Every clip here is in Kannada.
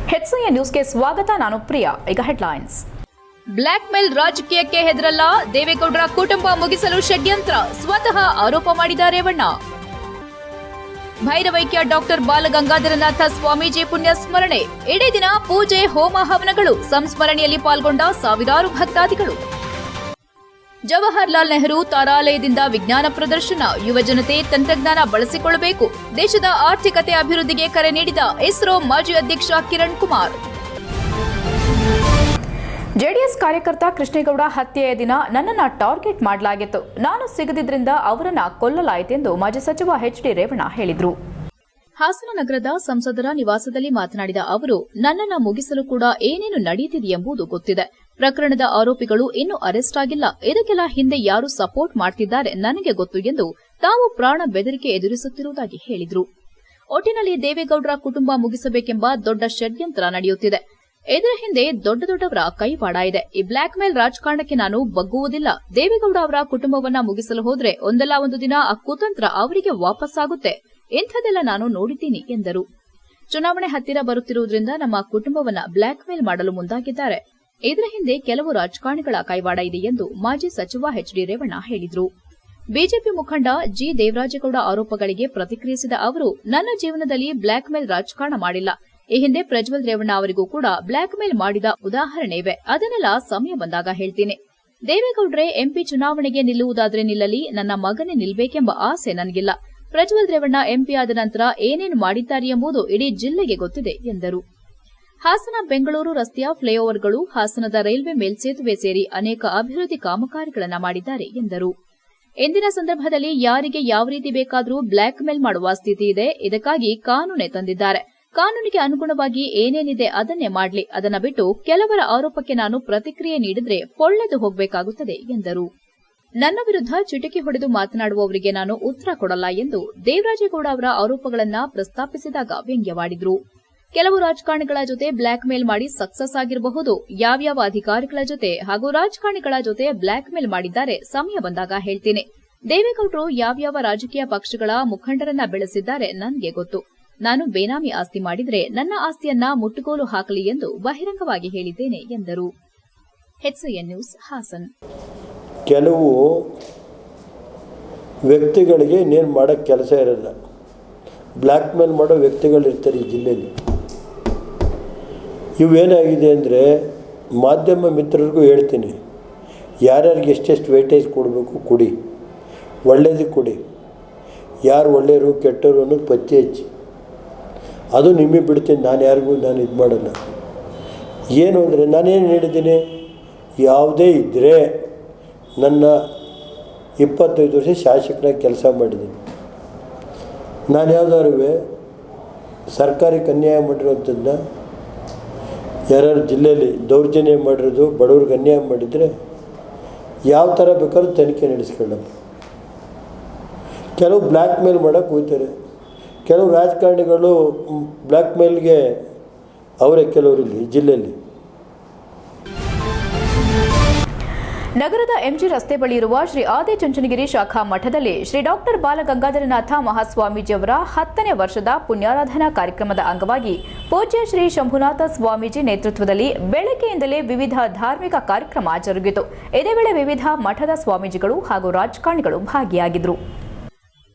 ಹೆಚ್ಸಿಯ ನ್ಯೂಸ್ಗೆ ಸ್ವಾಗತ ನಾನು ಪ್ರಿಯಾ ಈಗ ಹೆಡ್ಲೈನ್ಸ್ ಬ್ಲಾಕ್ ಮೇಲ್ ರಾಜಕೀಯಕ್ಕೆ ಹೆದರಲ್ಲ, ದೇವೇಗೌಡರ ಕುಟುಂಬ ಮುಗಿಸಲು ಷಡ್ಯಂತ್ರ, ಸ್ವತಃ ಆರೋಪ ಮಾಡಿದ ರೇವಣ್ಣ. ಭೈರವೈಕ್ಯ ಡಾಕ್ಟರ್ ಬಾಲಗಂಗಾಧರನಾಥ ಸ್ವಾಮೀಜಿ ಪುಣ್ಯ ಸ್ಮರಣೆ ಇಡೀ ದಿನ ಪೂಜೆ, ಹೋಮ, ಹವನಗಳು. ಸಂಸ್ಮರಣೆಯಲ್ಲಿ ಪಾಲ್ಗೊಂಡ ಸಾವಿರಾರು ಭಕ್ತಾದಿಗಳು. ಜವಾಹರ್ಲಾಲ್ ನೆಹರು ತಾರಾಲಯದಿಂದ ವಿಜ್ಞಾನ ಪ್ರದರ್ಶನ ಯುವಜನತೆ ತಂತ್ರಜ್ಞಾನ ಬಳಸಿಕೊಳ್ಳಬೇಕು. ದೇಶದ ಆರ್ಥಿಕತೆ ಅಭಿವೃದ್ಧಿಗೆ ಕರೆ ನೀಡಿದ ಇಸ್ರೋ ಮಾಜಿ ಅಧ್ಯಕ್ಷ ಕಿರಣ್ ಕುಮಾರ್. ಜೆಡಿಎಸ್ ಕಾರ್ಯಕರ್ತ ಕೃಷ್ಣೇಗೌಡ ಹತ್ಯೆಯ ದಿನ ನನ್ನನ್ನು ಟಾರ್ಗೆಟ್ ಮಾಡಲಾಗಿತ್ತು. ನಾನು ಸಿಗದಿದ್ದರಿಂದ ಅವರನ್ನು ಕೊಲ್ಲಲಾಯಿತೆಂದು ಮಾಜಿ ಸಚಿವ ಎಚ್ ಡಿ ರೇವಣ್ಣ ಹೇಳಿದರು. ಹಾಸನ ನಗರದ ಸಂಸದರ ನಿವಾಸದಲ್ಲಿ ಮಾತನಾಡಿದ ಅವರು ನನ್ನನ್ನು ಮುಗಿಸಲು ಕೂಡ ಏನೇನು ನಡೆಯುತ್ತಿದೆ ಎಂಬುದು ಗೊತ್ತಿದೆ. ಪ್ರಕರಣದ ಆರೋಪಿಗಳು ಇನ್ನೂ ಅರೆಸ್ಟ್ ಆಗಿಲ್ಲ. ಇದಕ್ಕೆಲ್ಲ ಹಿಂದೆ ಯಾರು ಸಪೋರ್ಟ್ ಮಾಡ್ತಿದ್ದಾರೆ ನನಗೆ ಗೊತ್ತು ಎಂದು ತಾವು ಪ್ರಾಣ ಬೆದರಿಕೆ ಎದುರಿಸುತ್ತಿರುವುದಾಗಿ ಹೇಳಿದರು. ಒಟ್ಟಿನಲ್ಲಿ ದೇವೇಗೌಡರ ಕುಟುಂಬ ಮುಗಿಸಬೇಕೆಂಬ ದೊಡ್ಡ ಷಡ್ಯಂತ್ರ ನಡೆಯುತ್ತಿದೆ. ಇದರ ಹಿಂದೆ ದೊಡ್ಡ ದೊಡ್ಡವರ ಕೈವಾಡ ಇದೆ. ಈ ಬ್ಲಾಕ್ ಮೇಲ್ ರಾಜಕಾರಣಕ್ಕೆ ನಾನು ಬಗ್ಗುವುದಿಲ್ಲ. ದೇವೇಗೌಡ ಅವರ ಕುಟುಂಬವನ್ನ ಮುಗಿಸಲು ಹೋದ್ರೆ ಒಂದಲ್ಲ ಒಂದು ದಿನ ಆ ಕುತಂತ್ರ ಅವರಿಗೆ ವಾಪಸ್ಸಾಗುತ್ತೆ. ಇಂಥದೆಲ್ಲ ನಾನು ನೋಡಿದ್ದೀನಿ ಎಂದರು. ಚುನಾವಣೆ ಹತ್ತಿರ ಬರುತ್ತಿರುವುದರಿಂದ ನಮ್ಮ ಕುಟುಂಬವನ್ನ ಬ್ಲಾಕ್ ಮೇಲ್ ಮಾಡಲು ಮುಂದಾಗಿದ್ದಾರೆ. ಇದರ ಹಿಂದೆ ಕೆಲವು ರಾಜಕಾರಣಿಗಳ ಕೈವಾಡ ಇದೆ ಎಂದು ಮಾಜಿ ಸಚಿವ ಎಚ್ ಡಿ ರೇವಣ್ಣ ಹೇಳಿದರು. ಬಿಜೆಪಿ ಮುಖಂಡ ಜಿ ದೇವರಾಜೇಗೌಡ ಆರೋಪಗಳಿಗೆ ಪ್ರತಿಕ್ರಿಯಿಸಿದ ಅವರು, ನನ್ನ ಜೀವನದಲ್ಲಿ ಬ್ಲಾಕ್ ಮೇಲ್ ರಾಜಕಾರಣ ಮಾಡಿಲ್ಲ. ಈ ಹಿಂದೆ ಪ್ರಜ್ವಲ್ ರೇವಣ್ಣ ಅವರಿಗೂ ಕೂಡ ಬ್ಲಾಕ್ ಮೇಲ್ ಮಾಡಿದ ಉದಾಹರಣೆ ಇವೆ. ಅದನ್ನೆಲ್ಲ ಸಮಯ ಬಂದಾಗ ಹೇಳ್ತೀನಿ. ದೇವೇಗೌಡ್ರೆ ಎಂಪಿ ಚುನಾವಣೆಗೆ ನಿಲ್ಲುವುದಾದರೆ ನಿಲ್ಲಲಿ, ನನ್ನ ಮಗನೇ ನಿಲ್ಲಬೇಕೆಂಬ ಆಸೆ ನನಗಿಲ್ಲ. ಪ್ರಜ್ವಲ್ ರೇವಣ್ಣ ಎಂಪಿ ಆದ ನಂತರ ಏನೇನು ಮಾಡಿದ್ದಾರೆ ಎಂಬುದು ಇಡೀ ಜಿಲ್ಲೆಗೆ ಗೊತ್ತಿದೆ, ಎಂದರು. ಹಾಸನ ಬೆಂಗಳೂರು ರಸ್ತೆಯ ಫ್ಲೈಓವರ್ಗಳು ಹಾಸನದ ರೈಲ್ವೆ ಮೇಲ್ಸೇತುವೆ ಸೇರಿ ಅನೇಕ ಅಭಿವೃದ್ಧಿ ಕಾಮಗಾರಿಗಳನ್ನು ಮಾಡಿದ್ದಾರೆ, ಎಂದರು. ಇಂದಿನ ಸಂದರ್ಭದಲ್ಲಿ ಯಾರಿಗೆ ಯಾವ ರೀತಿ ಬೇಕಾದರೂ ಬ್ಲಾಕ್ ಮೇಲ್ ಮಾಡುವ ಸ್ಥಿತಿ ಇದೆ, ಇದಕ್ಕಾಗಿ ಕಾನೂನೇ ತಂದಿದ್ದಾರೆ. ಕಾನೂನಿಗೆ ಅನುಗುಣವಾಗಿ ಏನೇನಿದೆ ಅದನ್ನೇ ಮಾಡಲಿ, ಅದನ್ನ ಬಿಟ್ಟು ಕೆಲವರ ಆರೋಪಕ್ಕೆ ನಾನು ಪ್ರತಿಕ್ರಿಯೆ ನೀಡಿದ್ರೆ ಪೊಳ್ಳೆದು ಹೋಗಬೇಕಾಗುತ್ತದೆ, ಎಂದರು. ನನ್ನ ವಿರುದ್ಧ ಚಿಟಕಿ ಹೊಡೆದು ಮಾತನಾಡುವವರಿಗೆ ನಾನು ಉತ್ತರ ಕೊಡಲ್ಲ ಎಂದು ದೇವರಾಜೇಗೌಡ ಅವರ ಆರೋಪಗಳನ್ನ ಪ್ರಸ್ತಾಪಿಸಿದಾಗ ವ್ಯಂಗ್ಯವಾಡಿದ್ರು. ಕೆಲವು ರಾಜಕಾರಣಿಗಳ ಜೊತೆ ಬ್ಲಾಕ್ ಮೇಲ್ ಮಾಡಿ ಸಕ್ಸಸ್ ಆಗಿರಬಹುದು. ಯಾವ್ಯಾವ ಅಧಿಕಾರಿಗಳ ಜೊತೆ ಹಾಗೂ ರಾಜಕಾರಣಿಗಳ ಜೊತೆ ಬ್ಲಾಕ್ ಮೇಲ್ ಮಾಡಿದ್ದಾರೆ ಸಮಯ ಬಂದಾಗ ಹೇಳ್ತೀನಿ. ದೇವೇಗೌಡರು ಯಾವ್ಯಾವ ರಾಜಕೀಯ ಪಕ್ಷಗಳ ಮುಖಂಡರನ್ನ ಬೆಳೆಸಿದ್ದಾರೆ ನನಗೆ ಗೊತ್ತು. ನಾನು ಬೇನಾಮಿ ಆಸ್ತಿ ಮಾಡಿದ್ರೆ ನನ್ನ ಆಸ್ತಿಯನ್ನ ಮುಟ್ಟುಗೋಲು ಹಾಕಲಿ ಎಂದು ಬಹಿರಂಗವಾಗಿ ಹೇಳಿದ್ದೇನೆ ಎಂದರು. ನ್ಯೂಸ್, ಹಾಸನ್. ಕೆಲವು ವ್ಯಕ್ತಿಗಳಿಗೆ ಇನ್ನೇನು ಮಾಡೋಕ್ಕೆ ಕೆಲಸ ಇರಲ್ಲ. ಬ್ಲ್ಯಾಕ್ ಮೇಲ್ ಮಾಡೋ ವ್ಯಕ್ತಿಗಳಿರ್ತಾರೆ ಈ ಜಿಲ್ಲೆಯಲ್ಲಿ. ಇವೇನಾಗಿದೆ ಅಂದರೆ ಮಾಧ್ಯಮ ಮಿತ್ರರಿಗೂ ಹೇಳ್ತೀನಿ. ಯಾರ್ಯಾರಿಗೆ ಎಷ್ಟೆಷ್ಟು ವೇಟೇಜ್ ಕೊಡಬೇಕು ಕೊಡಿ. ಒಳ್ಳೇದಕ್ಕೆ ಕೊಡಿ. ಯಾರು ಒಳ್ಳೆಯರು ಕೆಟ್ಟರು ಅನ್ನೋದು ಪತ್ತೆ ಹಚ್ಚಿ. ಅದು ನಿಮಗೆ ಬಿಡ್ತೀನಿ, ನಾನು ಯಾರಿಗೂ ನಾನು ಇದು ಮಾಡಲ್ಲ. ಏನು ಅಂದರೆ ನಾನೇನು ಹೇಳಿದ್ದೀನಿ? ಯಾವುದೇ ಇದ್ದರೆ ನನ್ನ ಇಪ್ಪತ್ತೈದು ವರ್ಷ ಶಾಸಕನಾಗಿ ಕೆಲಸ ಮಾಡಿದ್ದೀನಿ. ನಾನು ಯಾವುದಾದ್ರೂ ಸರ್ಕಾರಕ್ಕೆ ಅನ್ಯಾಯ ಮಾಡಿರೋಂಥದ್ದನ್ನ ಯಾರ್ಯಾರು ಜಿಲ್ಲೆಯಲ್ಲಿ ದೌರ್ಜನ್ಯ ಮಾಡಿರೋದು ಬಡವ್ರಿಗೆ ಅನ್ಯಾಯ ಮಾಡಿದರೆ ಯಾವ ಥರ ಬೇಕಾದ್ರೂ ತನಿಖೆ ನಡೆಸ್ಕೊಳ್ಳಮ್ಮ ಕೆಲವು ಬ್ಲ್ಯಾಕ್ ಮೇಲ್ ಮಾಡೋಕ್ಕೆ ಹೋಗ್ತಾರೆ. ಕೆಲವು ರಾಜಕಾರಣಿಗಳು ಬ್ಲ್ಯಾಕ್ ಮೇಲ್ಗೆ ಅವರೇ ಕೆಲವರು ಇಲ್ಲಿ ಜಿಲ್ಲೆಯಲ್ಲಿ. ನಗರದ ಎಂಜಿ ರಸ್ತೆ ಬಳಿ ಇರುವ ಶ್ರೀ ಆದಿಚುಂಚನಗಿರಿ ಶಾಖಾ ಮಠದಲ್ಲಿ ಶ್ರೀ ಡಾಕ್ಟರ್ ಬಾಲಗಂಗಾಧರನಾಥ ಮಹಾಸ್ವಾಮೀಜಿಯವರ ಹತ್ತನೇ ವರ್ಷದ ಪುಣ್ಯಾರಾಧನಾ ಕಾರ್ಯಕ್ರಮದ ಅಂಗವಾಗಿ ಪೂಜ್ಯ ಶ್ರೀ ಶಂಭುನಾಥ ಸ್ವಾಮೀಜಿ ನೇತೃತ್ವದಲ್ಲಿ ಬೆಳಗ್ಗೆಯಿಂದಲೇ ವಿವಿಧ ಧಾರ್ಮಿಕ ಕಾರ್ಯಕ್ರಮ ಜರುಗಿತು. ಇದೇ ವೇಳೆ ವಿವಿಧ ಮಠದ ಸ್ವಾಮೀಜಿಗಳು ಹಾಗೂ ರಾಜಕಾರಣಿಗಳು ಭಾಗಿಯಾಗಿದ್ದರು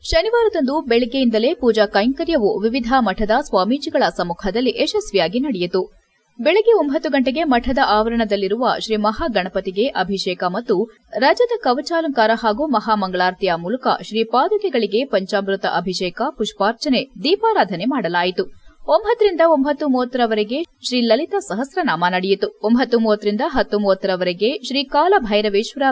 ಶನಿವಾರದಂದು ಬೆಳಗ್ಗೆಯಿಂದಲೇ ಪೂಜಾ ಕೈಂಕರ್ಯವು ವಿವಿಧ ಮಠದ ಸ್ವಾಮೀಜಿಗಳ ಸಮ್ಮುಖದಲ್ಲಿ ಯಶಸ್ವಿಯಾಗಿ ನಡೆಯಿತು. ಬೆಳಗ್ಗೆ ಒಂಬತ್ತು ಗಂಟೆಗೆ ಮಠದ ಆವರಣದಲ್ಲಿರುವ ಶ್ರೀ ಮಹಾಗಣಪತಿಗೆ ಅಭಿಷೇಕ ಮತ್ತು ರಜತ ಕವಚಾಲಂಕಾರ ಹಾಗೂ ಮಹಾಮಂಗಳಾರತಿಯ ಮೂಲಕ ಶ್ರೀ ಪಾದುಕೆಗಳಿಗೆ ಪಂಚಾಮೃತ ಅಭಿಷೇಕ, ಪುಷ್ಪಾರ್ಚನೆ, ದೀಪಾರಾಧನೆ ಮಾಡಲಾಯಿತು. ಒಂಬತ್ತರಿಂದ ಒಂಬತ್ತು ಮೂವತ್ತರವರೆಗೆ ಶ್ರೀ ಲಲಿತಾ ಸಹಸ್ರನಾಮ ನಡೆಯಿತು. ಒಂಬತ್ತು ಮೂವತ್ತರಿಂದ ಹತ್ತು ಮೂವತ್ತರವರೆಗೆ ಶ್ರೀ ಕಾಲಭೈರವೇಶ್ವರ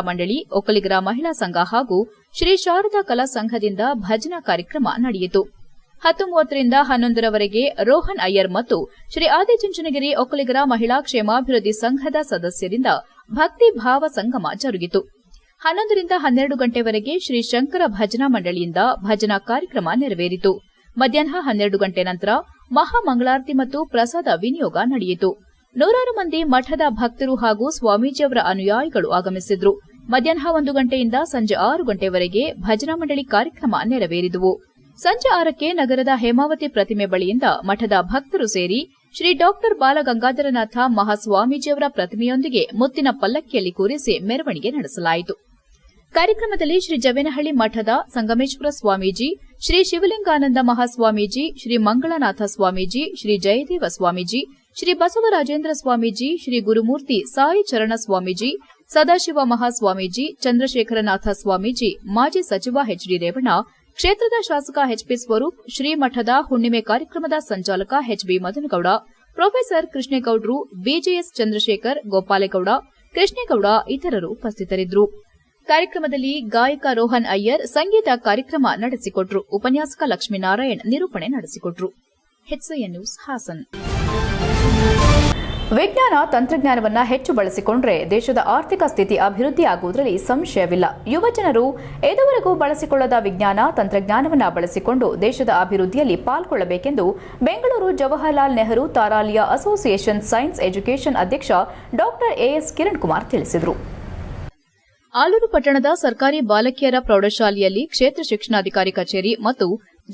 ಮಂಡಳಿ, ಒಕ್ಕಲಿಗರ ಮಹಿಳಾ ಸಂಘ ಹಾಗೂ ಶ್ರೀ ಶಾರದಾ ಕಲಾ ಸಂಘದಿಂದ ಭಜನಾ ಕಾರ್ಯಕ್ರಮ ನಡೆಯಿತು. ಹತ್ತು ಮೂವತ್ತರಿಂದ ಹನ್ನೊಂದರವರೆಗೆ ರೋಹನ್ ಅಯ್ಯರ್ ಮತ್ತು ಶ್ರೀ ಆದಿಚುಂಚನಗಿರಿ ಒಕ್ಕಲಿಗರ ಮಹಿಳಾ ಕ್ಷೇಮಾಭಿವೃದ್ಧಿ ಸಂಘದ ಸದಸ್ಯರಿಂದ ಭಕ್ತಿ ಭಾವ ಸಂಗಮ ಜರುಗಿತು. ಹನ್ನೊಂದರಿಂದ ಹನ್ನೆರಡು ಗಂಟೆವರೆಗೆ ಶ್ರೀ ಶಂಕರ ಭಜನಾ ಮಂಡಳಿಯಿಂದ ಭಜನಾ ಕಾರ್ಯಕ್ರಮ ನೆರವೇರಿತು. ಮಧ್ಯಾಹ್ನ ಹನ್ನೆರಡು ಗಂಟೆ ನಂತರ ಮಹಾಮಂಗಳಾರತಿ ಮತ್ತು ಪ್ರಸಾದ ವಿನಿಯೋಗ ನಡೆಯಿತು. ನೂರಾರು ಮಂದಿ ಮಠದ ಭಕ್ತರು ಹಾಗೂ ಸ್ವಾಮೀಜಿಯವರ ಅನುಯಾಯಿಗಳು ಆಗಮಿಸಿದ್ರು. ಮಧ್ಯಾಹ್ನ ಒಂದು ಗಂಟೆಯಿಂದ ಸಂಜೆ ಆರು ಗಂಟೆವರೆಗೆ ಭಜನಾ ಮಂಡಳಿ ಕಾರ್ಯಕ್ರಮ ನೆರವೇರಿದವು. ಸಂಜೆ ಆರಕ್ಕೆ ನಗರದ ಹೇಮಾವತಿ ಪ್ರತಿಮೆ ಬಳಿಯಿಂದ ಮಠದ ಭಕ್ತರು ಸೇರಿ ಶ್ರೀ ಡಾಕ್ಟರ್ ಬಾಲಗಂಗಾಧರನಾಥ ಮಹಾಸ್ವಾಮೀಜಿಯವರ ಪ್ರತಿಮೆಯೊಂದಿಗೆ ಮುತ್ತಿನ ಪಲ್ಲಕ್ಕಿಯಲ್ಲಿ ಕೂರಿಸಿ ಮೆರವಣಿಗೆ ನಡೆಸಲಾಯಿತು. ಕಾರ್ಯಕ್ರಮದಲ್ಲಿ ಶ್ರೀ ಜವೇನಹಳ್ಳಿ ಮಠದ ಸಂಗಮೇಶ್ವರ ಸ್ವಾಮೀಜಿ, ಶ್ರೀ ಶಿವಲಿಂಗಾನಂದ ಮಹಾಸ್ವಾಮೀಜಿ, ಶ್ರೀ ಮಂಗಳನಾಥ ಸ್ವಾಮೀಜಿ, ಶ್ರೀ ಜಯದೇವ ಸ್ವಾಮೀಜಿ, ಶ್ರೀ ಬಸವರಾಜೇಂದ್ರ ಸ್ವಾಮೀಜಿ, ಶ್ರೀ ಗುರುಮೂರ್ತಿ ಸಾಯಿ ಚರಣ ಸ್ವಾಮೀಜಿ, ಸದಾಶಿವ ಮಹಾಸ್ವಾಮೀಜಿ, ಚಂದ್ರಶೇಖರನಾಥ ಸ್ವಾಮೀಜಿ, ಮಾಜಿ ಸಚಿವ ಎಚ್ಡಿ ರೇವಣ್ಣ ಕ್ಷೇತ್ರದ ಶಾಸಕ ಎಚ್ಪಿ ಸ್ವರೂಪ್, ಶ್ರೀಮಠದ ಹುಣ್ಣಿಮೆ ಕಾರ್ಯಕ್ರಮದ ಸಂಚಾಲಕ ಎಚ್ಬಿ ಮದನಗೌಡ, ಪ್ರೊಫೆಸರ್ ಕೃಷ್ಣೇಗೌಡರು, ಬಿಜೆಎಸ್ ಚಂದ್ರಶೇಖರ್ ಗೋಪಾಲೇಗೌಡ, ಕೃಷ್ಣೇಗೌಡ ಇತರರು ಉಪಸ್ಥಿತರಿದ್ದರು. ಕಾರ್ಯಕ್ರಮದಲ್ಲಿ ಗಾಯಕ ರೋಹನ್ ಅಯ್ಯರ್ ಸಂಗೀತ ಕಾರ್ಯಕ್ರಮ ನಡೆಸಿಕೊಟ್ರು. ಉಪನ್ಯಾಸಕ ಲಕ್ಷ್ಮೀನಾರಾಯಣ್ ನಿರೂಪಣೆ ನಡೆಸಿಕೊಟ್ರು. ವಿಜ್ಞಾನ ತಂತ್ರಜ್ಞಾನವನ್ನು ಹೆಚ್ಚು ಬಳಸಿಕೊಂಡ್ರೆ ದೇಶದ ಆರ್ಥಿಕ ಸ್ಥಿತಿ ಅಭಿವೃದ್ಧಿಯಾಗುವುದರಲ್ಲಿ ಸಂಶಯವಿಲ್ಲ. ಯುವಜನರು ಇದುವರೆಗೂ ಬಳಸಿಕೊಳ್ಳದ ವಿಜ್ಞಾನ ತಂತ್ರಜ್ಞಾನವನ್ನು ಬಳಸಿಕೊಂಡು ದೇಶದ ಅಭಿವೃದ್ಧಿಯಲ್ಲಿ ಪಾಲ್ಗೊಳ್ಳಬೇಕೆಂದು Bengaluru Jawaharlal Nehru Taralaya association science education ಅಧ್ಯಕ್ಷ ಡಾಕ್ಟರ್ ಎಎಸ್ ಕಿರಣ್ ಕುಮಾರ್ ತಿಳಿಸಿದರು. ಆಲೂರು ಪಟ್ಟಣದ ಸರ್ಕಾರಿ ಬಾಲಕಿಯರ ಪ್ರೌಢಶಾಲೆಯಲ್ಲಿ ಕ್ಷೇತ್ರ ಶಿಕ್ಷಣಾಧಿಕಾರಿ ಕಚೇರಿ ಮತ್ತು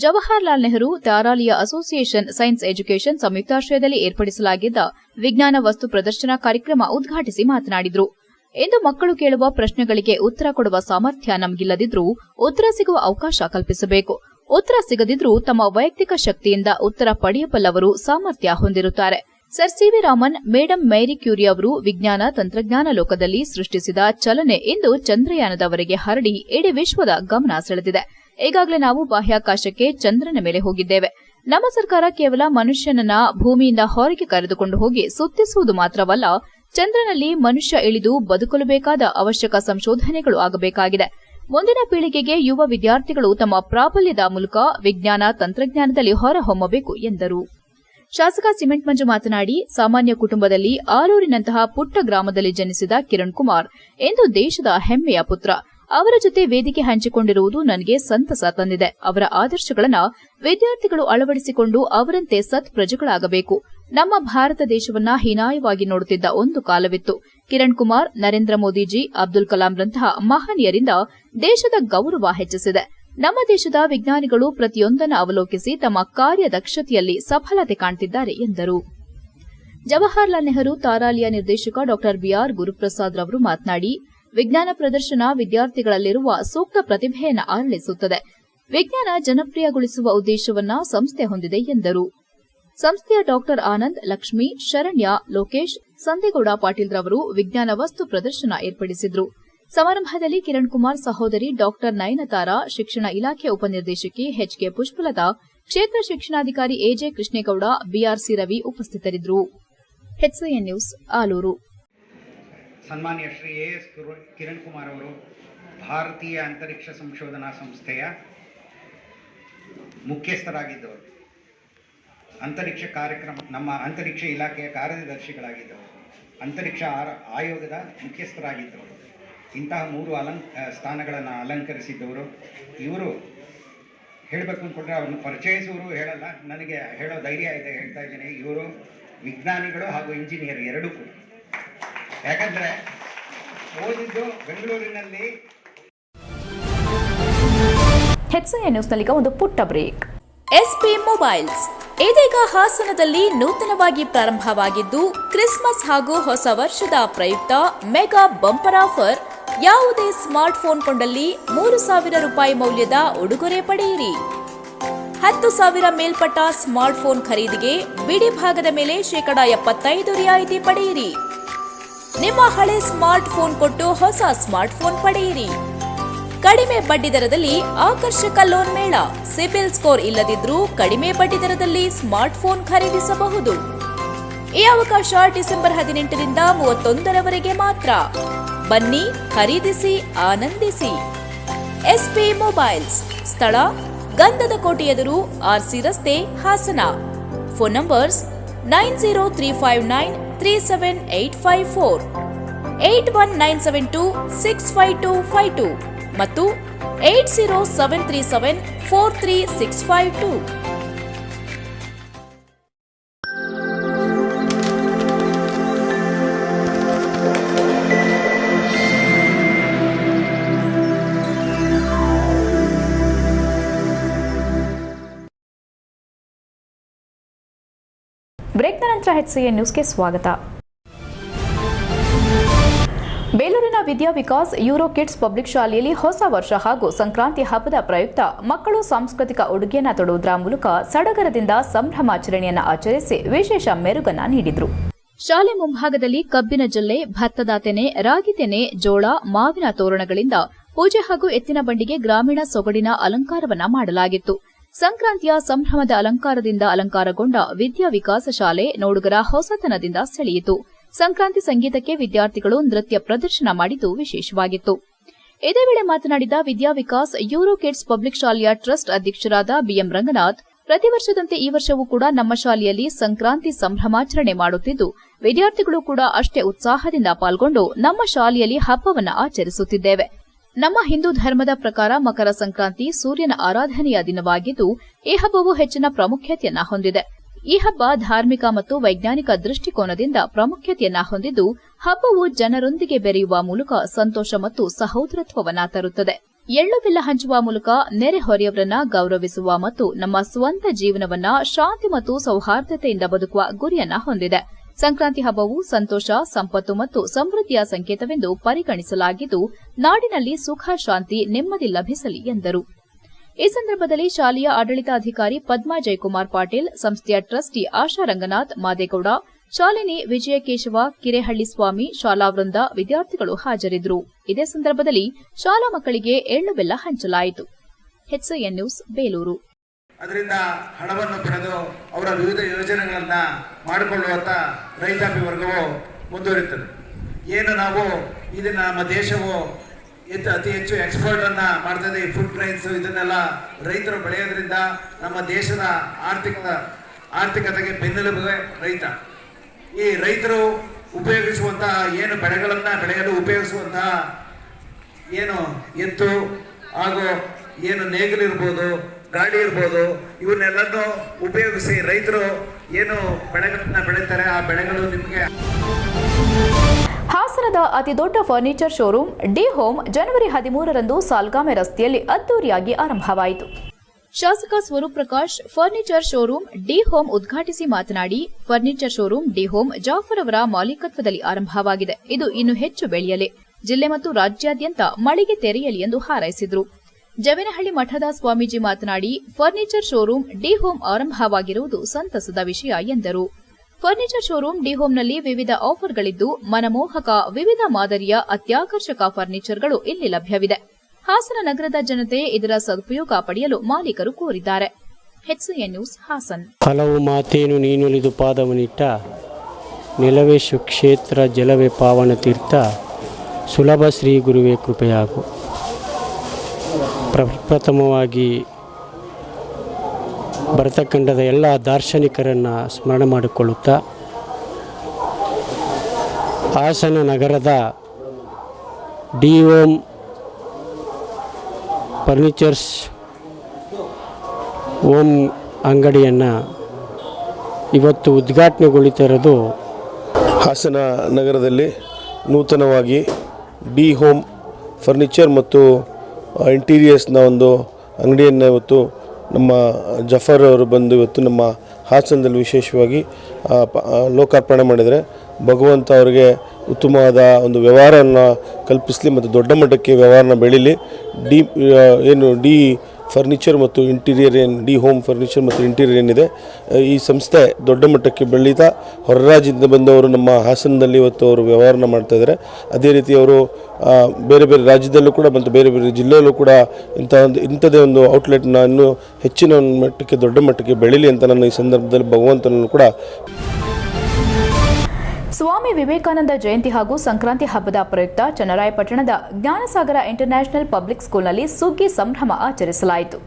Jawaharlal Nehru Taralaya association science education ಸಂಯುಕ್ತಾಶ್ರಯದಲ್ಲಿ ಏರ್ಪಡಿಸಲಾಗಿದ್ದ ವಿಜ್ಞಾನ ವಸ್ತು ಪ್ರದರ್ಶನ ಕಾರ್ಯಕ್ರಮ ಉದ್ಘಾಟಿಸಿ ಮಾತನಾಡಿದರು. ಇಂದು ಮಕ್ಕಳು ಕೇಳುವ ಪ್ರಶ್ನೆಗಳಿಗೆ ಉತ್ತರ ಕೊಡುವ ಸಾಮರ್ಥ್ಯ ನಮಗಿಲ್ಲದಿದ್ರೂ ಉತ್ತರ ಸಿಗುವ ಅವಕಾಶ ಕಲ್ಪಿಸಬೇಕು. ಉತ್ತರ ಸಿಗದಿದ್ರೂ ತಮ್ಮ ವೈಯಕ್ತಿಕ ಶಕ್ತಿಯಿಂದ ಉತ್ತರ ಪಡೆಯಬಲ್ಲವರು ಸಾಮರ್ಥ್ಯ ಹೊಂದಿರುತ್ತಾರೆ. Sir CV Raman, madam Marie Curie ಅವರು ವಿಜ್ಞಾನ ತಂತ್ರಜ್ಞಾನ ಲೋಕದಲ್ಲಿ ಸೃಷ್ಟಿಸಿದ ಚಲನೆ ಇಂದು ಚಂದ್ರಯಾನದವರೆಗೆ ಹರಡಿ ಇಡೀ ವಿಶ್ವದ ಗಮನ ಸೆಳೆದಿದೆ. ಈಗಾಗಲೇ ನಾವು ಬಾಹ್ಯಾಕಾಶಕ್ಕೆ ಚಂದ್ರನ ಮೇಲೆ ಹೋಗಿದ್ದೇವೆ. ನಮ್ಮ ಸರ್ಕಾರ ಕೇವಲ ಮನುಷ್ಯನನ್ನ ಭೂಮಿಯಿಂದ ಹೊರಗೆ ಕರೆದುಕೊಂಡು ಹೋಗಿ ಸುತ್ತಿಸುವುದು ಮಾತ್ರವಲ್ಲ, ಚಂದ್ರನಲ್ಲಿ ಮನುಷ್ಯ ಇಳಿದು ಬದುಕಲು ಬೇಕಾದ ಅವಶ್ಯಕ ಸಂಶೋಧನೆಗಳು ಆಗಬೇಕಾಗಿದೆ. ಮುಂದಿನ ಪೀಳಿಗೆಗೆ ಯುವ ವಿದ್ಯಾರ್ಥಿಗಳು ತಮ್ಮ ಪ್ರಾಬಲ್ಯದ ಮೂಲಕ ವಿಜ್ಞಾನ ತಂತ್ರಜ್ಞಾನದಲ್ಲಿ ಹೊರಹೊಮ್ಮಬೇಕು ಎಂದರು. ಶಾಸಕ ಸಿಮೆಂಟ್ ಮಂಜು ಮಾತನಾಡಿ, ಸಾಮಾನ್ಯ ಕುಟುಂಬದಲ್ಲಿ ಆಲೂರಿನಂತಹ ಪುಟ್ಟ ಗ್ರಾಮದಲ್ಲಿ ಜನಿಸಿದ ಕಿರಣ್ ಕುಮಾರ್, ಇಂದು ದೇಶದ ಹೆಮ್ಮೆಯ ಪುತ್ರ. ಅವರ ಜೊತೆ ವೇದಿಕೆ ಹಂಚಿಕೊಂಡಿರುವುದು ನನಗೆ ಸಂತಸ ತಂದಿದೆ. ಅವರ ಆದರ್ಶಗಳನ್ನು ವಿದ್ಯಾರ್ಥಿಗಳು ಅಳವಡಿಸಿಕೊಂಡು ಅವರಂತೆ ಸತ್ ಪ್ರಜೆಗಳಾಗಬೇಕು. ನಮ್ಮ ಭಾರತ ದೇಶವನ್ನ ಹೀನಾಯವಾಗಿ ನೋಡುತ್ತಿದ್ದ ಒಂದು ಕಾಲವಿತ್ತು. ಕಿರಣ್ ಕುಮಾರ್, ನರೇಂದ್ರ ಮೋದಿಜಿ, ಅಬ್ದುಲ್ ಕಲಾಂರಂತಹ ಮಹನೀಯರಿಂದ ದೇಶದ ಗೌರವ ಹೆಚ್ಚಿಸಿದೆ. ನಮ್ಮ ದೇಶದ ವಿಜ್ಞಾನಿಗಳು ಪ್ರತಿಯೊಂದನ್ನು ಅವಲೋಕಿಸಿ ತಮ್ಮ ಕಾರ್ಯದಕ್ಷತೆಯಲ್ಲಿ ಸಫಲತೆ ಕಾಣ್ತಿದ್ದಾರೆ ಎಂದರು. ಜವಾಹರ್ಲಾಲ್ ನೆಹರು ತಾರಾಲಿಯ ನಿರ್ದೇಶಕ ಡಾ ಬಿಆರ್ ಗುರುಪ್ರಸಾದ್ ರವರು ಮಾತನಾಡಿ ವಿಜ್ಞಾನ ಪ್ರದರ್ಶನ ವಿದ್ಯಾರ್ಥಿಗಳಲ್ಲಿರುವ ಸೂಕ್ತ ಪ್ರತಿಭೆಯನ್ನು ಅರಳಿಸುತ್ತದೆ ವಿಜ್ಞಾನ ಜನಪ್ರಿಯಗೊಳಿಸುವ ಉದ್ದೇಶವನ್ನ ಸಂಸ್ಥೆ ಹೊಂದಿದೆ ಎಂದರು. ಸಂಸ್ಥೆಯ ಡಾಕ್ಟರ್ ಆನಂದ್ ಲಕ್ಷ್ಮಿ, ಶರಣ್ಯ ಲೋಕೇಶ್, ಸಂದೇಗೌಡ ಪಾಟೀಲ್ ರವರು ವಿಜ್ಞಾನ ವಸ್ತು ಪ್ರದರ್ಶನ ಏರ್ಪಡಿಸಿದ್ರು. ಸಮಾರಂಭದಲ್ಲಿ ಕಿರಣ್ ಕುಮಾರ್ ಸಹೋದರಿ ಡಾಕ್ಟರ್ ನಯನತಾರ, ಶಿಕ್ಷಣ ಇಲಾಖೆ ಉಪನಿರ್ದೇಶಕಿ ಎಚ್ಕೆ ಪುಷ್ಪಲತಾ, ಕ್ಷೇತ್ರ ಶಿಕ್ಷಣಾಧಿಕಾರಿ ಎಜೆ ಕೃಷ್ಣೇಗೌಡ ಬಿಆರ್ಸಿ ರವಿ ಉಪಸ್ಥಿತರಿದ್ದರು. HIN news, Alur. ಸನ್ಮಾನ್ಯ ಶ್ರೀ ಎ ಎಸ್ ಕಿರಣ್ ಕುಮಾರ್ ಅವರು ಭಾರತೀಯ ಅಂತರಿಕ್ಷ ಸಂಶೋಧನಾ ಸಂಸ್ಥೆಯ ಮುಖ್ಯಸ್ಥರಾಗಿದ್ದವರು. ಅಂತರಿಕ್ಷ ಕಾರ್ಯಕ್ರಮ, ನಮ್ಮ ಅಂತರಿಕ್ಷ ಇಲಾಖೆಯ ಕಾರ್ಯದರ್ಶಿಗಳಾಗಿದ್ದವರು. ಅಂತರಿಕ್ಷ ಆಯೋಗದ ಮುಖ್ಯಸ್ಥರಾಗಿದ್ದವರು. ಇಂತಹ ಮೂರು ಅಲಂ ಸ್ಥಾನಗಳನ್ನು ಅಲಂಕರಿಸಿದ್ದವರು. ಇವರು ಹೇಳಬೇಕು ಅಂದ್ಕೊಂಡ್ರೆ ಅವ್ರನ್ನ ಪರಿಚಯಿಸುವರು ಹೇಳಲ್ಲ. ನನಗೆ ಹೇಳೋ ಧೈರ್ಯ ಇದೆ ಹೇಳ್ತಾ ಇದ್ದೀನಿ. ಇವರು ವಿಜ್ಞಾನಿಗಳು ಹಾಗೂ ಇಂಜಿನಿಯರ್ ಎರಡೂ ಕೂಡ. ಯಾಕಂದ್ರೆ ಓದಿದ್ದು ಬೆಂಗಳೂರಿನಲ್ಲಿ ಹೆಚ್ಐ ನ್ಯೂಸ್ನಲ್ಲಿಗ ಒಂದು ಪುಟ್ಟ ಬ್ರೇಕ್. ಎಸ್ಪಿ ಮೊಬೈಲ್ಸ್ ಇದೀಗ ಹಾಸನದಲ್ಲಿ ನೂತನವಾಗಿ ಪ್ರಾರಂಭವಾಗಿದ್ದು ಕ್ರಿಸ್ಮಸ್ ಹಾಗೂ ಹೊಸ ವರ್ಷದ ಪ್ರಯುಕ್ತ ಮೆಗಾ ಬಂಪರ್ ಆಫರ್. ಯಾವುದೇ ಸ್ಮಾರ್ಟ್ ಫೋನ್ ಕೊಂಡಲ್ಲಿ ಮೂರು ಸಾವಿರ ರೂಪಾಯಿ ಮೌಲ್ಯದ ಉಡುಗೊರೆ ಪಡೆಯಿರಿ. ಹತ್ತು ಸಾವಿರ ಮೇಲ್ಪಟ್ಟ ಸ್ಮಾರ್ಟ್ ಫೋನ್ ಖರೀದಿಗೆ ಬಿಡಿ ಭಾಗದ ಮೇಲೆ ಶೇಕಡಾ ಎಪ್ಪತ್ತೈದು ರಿಯಾಯಿತಿ ಪಡೆಯಿರಿ. ನಿಮ್ಮ ಹಳೆ ಸ್ಮಾರ್ಟ್ ಫೋನ್ ಕೊಟ್ಟು ಹೊಸ ಸ್ಮಾರ್ಟ್ ಫೋನ್ ಪಡೆಯಿರಿ. ಕಡಿಮೆ ಬಡ್ಡಿ ದರದಲ್ಲಿ ಆಕರ್ಷಕ ಲೋನ್ ಮೇಳ. ಸಿಬಿಲ್ ಸ್ಕೋರ್ ಇಲ್ಲದಿದ್ರೂ ಕಡಿಮೆ ಬಡ್ಡಿ ದರದಲ್ಲಿ ಸ್ಮಾರ್ಟ್ ಫೋನ್ ಖರೀದಿಸಬಹುದು. ಈ ಅವಕಾಶ ಡಿಸೆಂಬರ್ ಹದಿನೆಂಟರಿಂದ ಮೂವತ್ತೊಂದರವರೆಗೆ ಮಾತ್ರ. ಬನ್ನಿ, ಖರೀದಿಸಿ, ಆನಂದಿಸಿ. SP mobiles. ಸ್ಥಳ, ಗಂಧದ ಕೋಟೆ ಎದುರು ಆರ್ಸಿ ರಸ್ತೆ, Hassan. Phone numbers, nine zero three five nine 37854 81972 ಮತ್ತು 80737 43652 ನಂತರ ನ್ಯೂಸ್ ನ್ಯೂಸ್ಗೆ ಸ್ವಾಗತ. ಬೇಲೂರಿನ Vidya Vikas euro kids public ಶಾಲೆಯಲ್ಲಿ ಹೊಸ ವರ್ಷ ಹಾಗೂ ಸಂಕ್ರಾಂತಿ ಹಬ್ಬದ ಪ್ರಯುಕ್ತ ಮಕ್ಕಳು ಸಾಂಸ್ಕೃತಿಕ ಉಡುಗೆಯನ್ನು ತೊಡುವುದರ ಮೂಲಕ ಸಡಗರದಿಂದ ಸಂಭ್ರಮಾಚರಣೆಯನ್ನು ಆಚರಿಸಿ ವಿಶೇಷ ಮೆರುಗನ್ನ ನೀಡಿದರು. ಶಾಲೆ ಮುಂಭಾಗದಲ್ಲಿ ಕಬ್ಬಿನ ಜಲ್ಲೆ, ಭತ್ತದ ತೆನೆ, ರಾಗಿ ತೆನೆ, ಜೋಳ, ಮಾವಿನ ತೋರಣಗಳಿಂದ ಪೂಜೆ ಹಾಗೂ ಎತ್ತಿನ ಬಂಡಿಗೆ ಗ್ರಾಮೀಣ ಸೊಗಡಿನ ಅಲಂಕಾರವನ್ನ ಮಾಡಲಾಗಿತ್ತು. ಸಂಕ್ರಾಂತಿಯ ಸಂಭ್ರಮದ ಅಲಂಕಾರದಿಂದ ಅಲಂಕಾರಗೊಂಡ ವಿದ್ಯಾ ವಿಕಾಸ ಶಾಲೆ ನೋಡುಗರ ಹೊಸತನದಿಂದ ಸೆಳೆಯಿತು. ಸಂಕ್ರಾಂತಿ ಸಂಗೀತಕ್ಕೆ ವಿದ್ಯಾರ್ಥಿಗಳು ನೃತ್ಯ ಪ್ರದರ್ಶನ ಮಾಡಿದ್ದು ವಿಶೇಷವಾಗಿತ್ತು. ಇದೇ ವೇಳೆ ಮಾತನಾಡಿದ Vidya Vikas, euro kids public ಶಾಲೆಯ ಟ್ರಸ್ಟ್ ಅಧ್ಯಕ್ಷರಾದ ಬಿಎಂ ರಂಗನಾಥ್, ಪ್ರತಿ ವರ್ಷದಂತೆ ಈ ವರ್ಷವೂ ಕೂಡ ನಮ್ಮ ಶಾಲೆಯಲ್ಲಿ ಸಂಕ್ರಾಂತಿ ಸಂಭ್ರಮಾಚರಣೆ ಮಾಡುತ್ತಿದ್ದು, ವಿದ್ಯಾರ್ಥಿಗಳು ಕೂಡ ಅಷ್ಟೇ ಉತ್ಸಾಹದಿಂದ ಪಾಲ್ಗೊಂಡು ನಮ್ಮ ಶಾಲೆಯಲ್ಲಿ ಹಬ್ಬವನ್ನು ಆಚರಿಸುತ್ತಿದ್ದೇವೆ. ನಮ್ಮ ಹಿಂದೂ ಧರ್ಮದ ಪ್ರಕಾರ ಮಕರ ಸಂಕ್ರಾಂತಿ ಸೂರ್ಯನ ಆರಾಧನೆಯ ದಿನವಾಗಿದ್ದು, ಈ ಹಬ್ಬವು ಹೆಚ್ಚಿನ ಪ್ರಾಮುಖ್ಯತೆಯನ್ನು ಹೊಂದಿದೆ. ಈ ಹಬ್ಬ ಧಾರ್ಮಿಕ ಮತ್ತು ವೈಜ್ಞಾನಿಕ ದೃಷ್ಟಿಕೋನದಿಂದ ಪ್ರಾಮುಖ್ಯತೆಯನ್ನು ಹೊಂದಿದ್ದು, ಹಬ್ಬವು ಜನರೊಂದಿಗೆ ಬೆರೆಯುವ ಮೂಲಕ ಸಂತೋಷ ಮತ್ತು ಸಹೋದರತ್ವವನ್ನ ತರುತ್ತದೆ. ಎಳ್ಳು ಬೆಲ್ಲ ಹಂಚುವ ಮೂಲಕ ನೆರೆಹೊರೆಯವರನ್ನ ಗೌರವಿಸುವ ಮತ್ತು ನಮ್ಮ ಸ್ವಂತ ಜೀವನವನ್ನ ಶಾಂತಿ ಮತ್ತು ಸೌಹಾರ್ದತೆಯಿಂದ ಬದುಕುವ ಗುರಿಯನ್ನ ಹೊಂದಿದೆ. ಸಂಕ್ರಾಂತಿ ಹಬ್ಬವು ಸಂತೋಷ, ಸಂಪತ್ತು ಮತ್ತು ಸಮೃದ್ಧಿಯ ಸಂಕೇತವೆಂದು ಪರಿಗಣಿಸಲಾಗಿದ್ದು, ನಾಡಿನಲ್ಲಿ ಸುಖ, ಶಾಂತಿ, ನೆಮ್ಮದಿ ಲಭಿಸಲಿ ಎಂದರು. ಈ ಸಂದರ್ಭದಲ್ಲಿ ಶಾಲೆಯ ಆಡಳಿತಾಧಿಕಾರಿ ಪದ್ಮಾ ಜಯಕುಮಾರ್ ಪಾಟೀಲ್, ಸಂಸ್ಥೆಯ ಟ್ರಸ್ಟಿ ಆಶಾ ರಂಗನಾಥ್ ಮಾದೇಗೌಡ, ಶಾಲಿನಿ ವಿಜಯಕೇಶವ, ಕಿರೆಹಳ್ಳಿ ಸ್ವಾಮಿ, ಶಾಲಾ ವೃಂದ ವಿದ್ಯಾರ್ಥಿಗಳು ಹಾಜರಿದ್ದರು. ಇದೇ ಸಂದರ್ಭದಲ್ಲಿ ಶಾಲಾ ಮಕ್ಕಳಿಗೆ ಎಳ್ಳು ಬೆಲ್ಲ ಹಂಚಲಾಯಿತು. ಅದರಿಂದ ಹಣವನ್ನು ಪಡೆದು ಅವರ ವಿವಿಧ ಯೋಜನೆಗಳನ್ನು ಮಾಡಿಕೊಳ್ಳುವಂಥ ರೈತಾಪಿ ವರ್ಗವು ಮುಂದುವರಿಯುತ್ತದೆ ಏನು ನಾವು ಇದನ್ನು ನಮ್ಮ ದೇಶವು ಎತ್ತು ಅತಿ ಹೆಚ್ಚು ಎಕ್ಸ್ಪೋರ್ಟನ್ನು ಮಾಡ್ತದೆ, ಈ ಫುಡ್ ಗ್ರೈನ್ಸು ಇದನ್ನೆಲ್ಲ ರೈತರು ಬೆಳೆಯೋದ್ರಿಂದ ನಮ್ಮ ದೇಶದ ಆರ್ಥಿಕ, ಆರ್ಥಿಕತೆಗೆ ಬೆನ್ನೆಲುಬುವೆ ರೈತ. ಈ ರೈತರು ಉಪಯೋಗಿಸುವಂತಹ ಏನು ಬೆಳೆಗಳನ್ನು ಬೆಳೆಯಲು ಉಪಯೋಗಿಸುವಂತಹ ಏನು ಎತ್ತು ಹಾಗೂ ಏನು ನೇಗಿಲಿರ್ಬೋದು ಗಾಡಿ ಇರ್ಬೋದು, ಇವನ್ನೆಲ್ಲನೂ ಉಪಯೋಗಿಸಿ ರೈತರು ಏನು ಬೆಳೆಗಳನ್ನ ಬೆಳೀತಾರೆ, ಆ ಬೆಳೆಗಳು ನಿಮಗೆ ಹಾಸನದ ಅತಿದೊಡ್ಡ ಫರ್ನಿಚರ್ ಶೋರೂಮ್ ಡಿ ಹೋಮ್ ಜನವರಿ ಹದಿಮೂರರಂದು ಸಾಲ್ಗಾಮೆ ರಸ್ತೆಯಲ್ಲಿ ಅದ್ದೂರಿಯಾಗಿ ಆರಂಭವಾಯಿತು. ಶಾಸಕ Swaroop Prakash furniture showroom D home ಉದ್ಘಾಟಿಸಿ ಮಾತನಾಡಿ furniture showroom D home Jafar ಅವರ ಮಾಲೀಕತ್ವದಲ್ಲಿ ಆರಂಭವಾಗಿದೆ. ಇದು ಇನ್ನು ಹೆಚ್ಚು ಬೆಳೆಯಲಿ. ಜಿಲ್ಲೆ ಮತ್ತು ರಾಜ್ಯಾದ್ಯಂತ ಮಳಿಗೆ ತೆರೆಯಲಿ ಎಂದು ಹಾರೈಸಿದರು. ಜವೇನಹಳ್ಳಿ ಮಠದ ಸ್ವಾಮೀಜಿ ಮಾತನಾಡಿ, ಫರ್ನಿಚರ್ ಶೋರೂಮ್ ಡಿ ಹೋಮ್ ಆರಂಭವಾಗಿರುವುದು ಸಂತಸದ ವಿಷಯ ಎಂದರು. ಫರ್ನಿಚರ್ ಶೋರೂಮ್ ಡಿ ಹೋಮ್ನಲ್ಲಿ ವಿವಿಧ ಆಫರ್ಗಳಿದ್ದು, ಮನಮೋಹಕ ವಿವಿಧ ಮಾದರಿಯ ಅತ್ಯಾಕರ್ಷಕ ಫರ್ನಿಚರ್ಗಳು ಇಲ್ಲಿ ಲಭ್ಯವಿದೆ. ಹಾಸನ ನಗರದ ಜನತೆ ಇದರ ಸದುಪಯೋಗ ಪಡೆಯಲು ಮಾಲೀಕರು ಕೋರಿದ್ದಾರೆ. ನ್ಯೂಸ್ ಹಾಸನ್. ಹಲವು ಮಾತೇನು ನೀನುಲಿದು ಪಾದವನಿಟ್ಟ ನೆಲವೇ ಸುಕ್ಷೇತ್ರ ಜಲವೇ ಪಾವನ ತೀರ್ಥ, ಸುಲಭ ಶ್ರೀ ಗುರುವೇ ಕೃಪೆಯಾಗು. ಪ್ರಪ್ರಥಮವಾಗಿ ಭರತಖಂಡದ ಎಲ್ಲ ದಾರ್ಶನಿಕರನ್ನು ಸ್ಮರಣೆ ಮಾಡಿಕೊಳ್ಳುತ್ತಾ, ಹಾಸನ ನಗರದ ಡಿ ಓಂ ಫರ್ನಿಚರ್ಸ್ ಓಂ ಅಂಗಡಿಯನ್ನು ಇವತ್ತು ಉದ್ಘಾಟನೆಗೊಳಿತಿರೋದು ಹಾಸನ ನಗರದಲ್ಲಿ ನೂತನವಾಗಿ ಡಿ ಹೋಮ್ ಫರ್ನಿಚರ್ ಮತ್ತು ಇಂಟೀರಿಯರ್ಸ್ನ ಒಂದು ಅಂಗಡಿಯನ್ನು ಇವತ್ತು ನಮ್ಮ ಜಫರ್ ಅವರು ಬಂದು ಇವತ್ತು ನಮ್ಮ ಹಾಸನದಲ್ಲಿ ವಿಶೇಷವಾಗಿ ಲೋಕಾರ್ಪಣೆ ಮಾಡಿದರೆ ಭಗವಂತ ಅವರಿಗೆ ಉತ್ತಮವಾದ ಒಂದು ವ್ಯವಹಾರವನ್ನು ಕಲ್ಪಿಸಲಿ ಮತ್ತು ದೊಡ್ಡ ಮಟ್ಟಕ್ಕೆ ವ್ಯವಹಾರನ ಬೆಳೀಲಿ. ಡಿ ಏನು, ಡಿ ಫರ್ನಿಚರ್ ಮತ್ತು ಇಂಟೀರಿಯರ್ ಏನು, ಡಿ ಹೋಮ್ ಫರ್ನಿಚರ್ ಮತ್ತು ಇಂಟೀರಿಯರ್ ಏನಿದೆ ಈ ಸಂಸ್ಥೆ ದೊಡ್ಡ ಮಟ್ಟಕ್ಕೆ ಬೆಳೀತಾ ಹೊರ ರಾಜ್ಯದಿಂದ ಬಂದವರು ನಮ್ಮ ಹಾಸನದಲ್ಲಿ ಇವತ್ತು ಅವರು ವ್ಯವಹಾರನ ಮಾಡ್ತಾಯಿದ್ದಾರೆ ಅದೇ ರೀತಿ ಅವರು ಬೇರೆ ಬೇರೆ ರಾಜ್ಯದಲ್ಲೂ ಕೂಡ ಮತ್ತು ಬೇರೆ ಬೇರೆ ಜಿಲ್ಲೆಯಲ್ಲೂ ಕೂಡ ಇಂಥ ಒಂದು ಇಂಥದೇ ಒಂದು ಔಟ್ಲೆಟ್ನ ಇನ್ನೂ ಹೆಚ್ಚಿನ ಒಂದು ಮಟ್ಟಕ್ಕೆ, ದೊಡ್ಡ ಮಟ್ಟಕ್ಕೆ ಬೆಳೀಲಿ ಅಂತ ನಾನು ಈ ಸಂದರ್ಭದಲ್ಲಿ ಭಗವಂತನನ್ನು ಕೂಡ ಸ್ವಾಮಿ ವಿವೇಕಾನಂದ ಜಯಂತಿ ಹಾಗೂ ಸಂಕ್ರಾಂತಿ ಹಬ್ಬದ ಪ್ರಯುಕ್ತ ಚನ್ನರಾಯಪಟ್ಟಣದ ಜ್ಞಾನಸಾಗರ ಇಂಟರ್ನ್ಯಾಷನಲ್ ಪಬ್ಲಿಕ್ ಸ್ಕೂಲ್ನಲ್ಲಿ ಸುಗ್ಗಿ ಸಂಭ್ರಮ ಆಚರಿಸಲಾಯಿತು.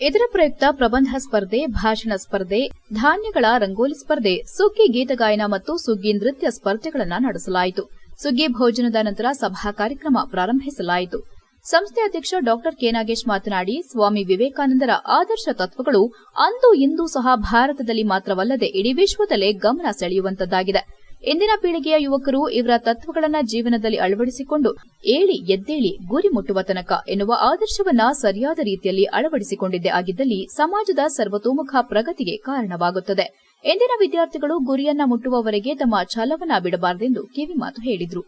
ಇದರ ಪ್ರಯುಕ್ತ ಪ್ರಬಂಧ ಸ್ಪರ್ಧೆ, ಭಾಷಣ ಸ್ಪರ್ಧೆ, ಧಾನ್ಯಗಳ ರಂಗೋಲಿ ಸ್ಪರ್ಧೆ, ಸುಗ್ಗಿ ಗೀತಗಾಯನ ಮತ್ತು ಸುಗ್ಗಿ ನೃತ್ಯ ಸ್ಪರ್ಧೆಗಳನ್ನು ನಡೆಸಲಾಯಿತು. ಸುಗ್ಗಿ ಭೋಜನದ ನಂತರ ಸಭಾ ಕಾರ್ಯಕ್ರಮ ಪ್ರಾರಂಭಿಸಲಾಯಿತು. ಸಂಸ್ಥೆ ಅಧ್ಯಕ್ಷ ಡಾ. ಕೆ ನಾಗೇಶ್ ಮಾತನಾಡಿ, ಸ್ವಾಮಿ ವಿವೇಕಾನಂದರ ಆದರ್ಶ ತತ್ವಗಳು ಅಂದು ಇಂದು ಸಹ ಭಾರತದಲ್ಲಿ ಮಾತ್ರವಲ್ಲದೆ ಇಡೀ ವಿಶ್ವದಲ್ಲೇ ಗಮನ ಸೆಳೆಯುವಂತದ್ದಾಗಿದೆ. ಇಂದಿನ ಪೀಳಿಗೆಯ ಯುವಕರು ಇವರ ತತ್ವಗಳನ್ನು ಜೀವನದಲ್ಲಿ ಅಳವಡಿಸಿಕೊಂಡು ಏಳಿ ಎದ್ದೇಳಿ ಗುರಿ ಮುಟ್ಟುವ ತನಕ ಎನ್ನುವ ಆದರ್ಶವನ್ನ ಸರಿಯಾದ ರೀತಿಯಲ್ಲಿ ಅಳವಡಿಸಿಕೊಂಡಿದ್ದೇ ಆಗಿದ್ದಲ್ಲಿ ಸಮಾಜದ ಸರ್ವತೋಮುಖ ಪ್ರಗತಿಗೆ ಕಾರಣವಾಗುತ್ತದೆ. ಇಂದಿನ ವಿದ್ಯಾರ್ಥಿಗಳು ಗುರಿಯನ್ನ ಮುಟ್ಟುವವರೆಗೆ ತಮ್ಮ ಛಲವನ್ನ ಬಿಡಬಾರದೆಂದು ಕಿವಿಮಾತು ಹೇಳಿದರು.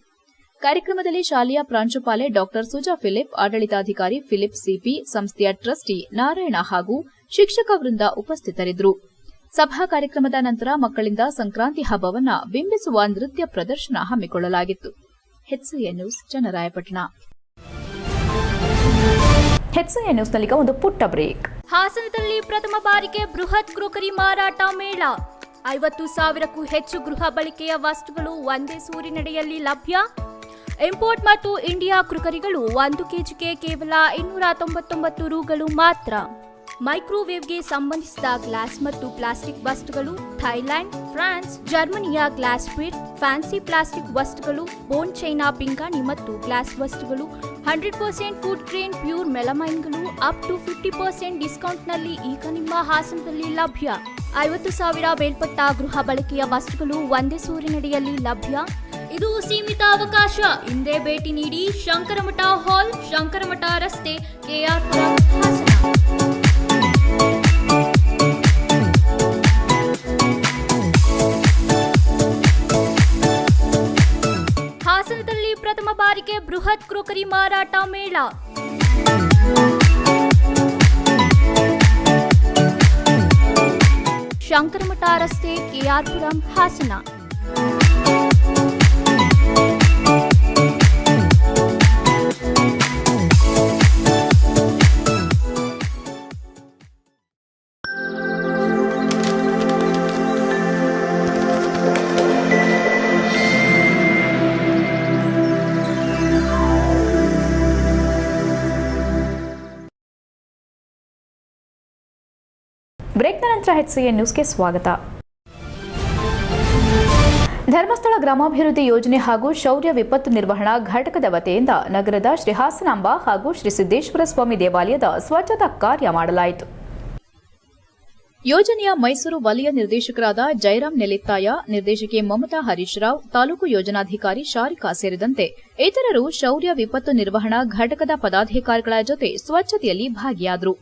ಕಾರ್ಯಕ್ರಮದಲ್ಲಿ ಶಾಲೆಯ ಪ್ರಾಂಶುಪಾಲೆ ಡಾ. ಸುಜಾ ಫಿಲಿಪ್, ಆಡಳಿತಾಧಿಕಾರಿ ಫಿಲಿಪ್ ಸಿಪಿ, ಸಂಸ್ಥೆಯ ಟ್ರಸ್ಟಿ ನಾರಾಯಣ ಹಾಗೂ ಶಿಕ್ಷಕ ವೃಂದ ಉಪಸ್ಥಿತರಿದ್ದರು. ಸಭಾ ಕಾರ್ಯಕ್ರಮದ ನಂತರ ಮಕ್ಕಳಿಂದ ಸಂಕ್ರಾಂತಿ ಹಬ್ಬವನ್ನ ಬಿಂಬಿಸುವ ನೃತ್ಯ ಪ್ರದರ್ಶನ ಹಮ್ಮಿಕೊಳ್ಳಲಾಗಿತ್ತು. HCA news Channarayapatna. ಹೆಚ್ಸಿಎ ನ್ಯೂಸ್ನಲ್ಲೀಗ ಒಂದು ಪುಟ್ಟ ಬ್ರೇಕ್. ಹಾಸನದಲ್ಲಿ ಪ್ರಥಮ ಬಾರಿಗೆ ಬೃಹತ್ ಕ್ರೋಕರಿ ಮಾರಾಟ ಮೇಳ. ಐವತ್ತು ಸಾವಿರಕ್ಕೂ ಹೆಚ್ಚು ಗೃಹ ಬಳಕೆಯ ವಸ್ತುಗಳು ಒಂದೇ ಸೂರಿನಡಿಯಲ್ಲಿ ಲಭ್ಯ. ಇಂಪೋರ್ಟ್ ಮತ್ತು ಇಂಡಿಯಾ ಕ್ರುಕರಿಗಳು ಒಂದು ಕೆಜಿಗೆ ಕೇವಲ ಇನ್ನೂರ ತೊಂಬತ್ತೊಂಬತ್ತು ರೂಗಳು ಮಾತ್ರ. ಮೈಕ್ರೋವೇವ್ಗೆ ಸಂಬಂಧಿಸಿದ ಗ್ಲಾಸ್ ಮತ್ತು ಪ್ಲಾಸ್ಟಿಕ್ ವಸ್ತುಗಳು ಥೈಲ್ಯಾಂಡ್, ಫ್ರಾನ್ಸ್, ಜರ್ಮನಿಯ ಗ್ಲಾಸ್ ಫಿಟ್ ಫ್ಯಾನ್ಸಿ ಪ್ಲಾಸ್ಟಿಕ್ ವಸ್ತುಗಳು, ಬೋನ್ ಚೈನಾ ಪಿಂಗಾಣಿ ಮತ್ತು ಗ್ಲಾಸ್ ವಸ್ತುಗಳು, hundred percent food grain pure ಮೆಲಮೈನ್ಗಳು, up to fifty percent ಡಿಸ್ಕೌಂಟ್ನಲ್ಲಿ ಈಗ ನಿಮ್ಮ ಹಾಸನದಲ್ಲಿ ಲಭ್ಯ. ಐವತ್ತು ಸಾವಿರ ಮೇಲ್ಪಟ್ಟ ಗೃಹ ಬಳಕೆಯ ವಸ್ತುಗಳು ಒಂದೇ ಸೂರಿನಡಿಯಲ್ಲಿ ಲಭ್ಯ. ಇದು ಸೀಮಿತ ಅವಕಾಶ. ಹಿಂದೆ ಭೇಟಿ ನೀಡಿ ಶಂಕರಮಠ ಹಾಲ್, ಶಂಕರಮಠ ರಸ್ತೆ ಕೆಆರ್ ಮೇಳ. ಶಂಕರಮಠ ರಸ್ತೆ ಕೆಆರ್ಪುರಂ ಹಾಸನ. ಬ್ರೇಕ್ನ ನಂತರ ಹೆಚ್ಸಿಎ ನ್ಯೂಸ್ಗೆ ಸ್ವಾಗತ. ಧರ್ಮಸ್ಥಳ ಗ್ರಾಮಾಭಿವೃದ್ಧಿ ಯೋಜನೆ ಹಾಗೂ ಶೌರ್ಯ ವಿಪತ್ತು ನಿರ್ವಹಣಾ ಘಟಕದ ವತಿಯಿಂದ ನಗರದ ಶ್ರೀ ಹಾಸನಾಂಬ ಹಾಗೂ ಶ್ರೀ ಸಿದ್ದೇಶ್ವರ ಸ್ವಾಮಿ ದೇವಾಲಯದ ಸ್ವಚ್ಛತಾ ಕಾರ್ಯ ಮಾಡಲಾಯಿತು. ಯೋಜನೆಯ ಮೈಸೂರು ವಲಯ ನಿರ್ದೇಶಕರಾದ ಜಯರಾಮ್ ನೆಲಿತ್ತಾಯ ನಿರ್ದೇಶಕಿ ಮಮತಾ ಹರೀಶ್ ರಾವ್ ತಾಲೂಕು ಯೋಜನಾಧಿಕಾರಿ ಶಾರಿಕಾ ಸೇರಿದಂತೆ ಇತರರು ಶೌರ್ಯ ವಿಪತ್ತು ನಿರ್ವಹಣಾ ಘಟಕದ ಪದಾಧಿಕಾರಿಗಳ ಜೊತೆ ಸ್ವಚ್ಛತೆಯಲ್ಲಿ ಭಾಗಿಯಾದರು.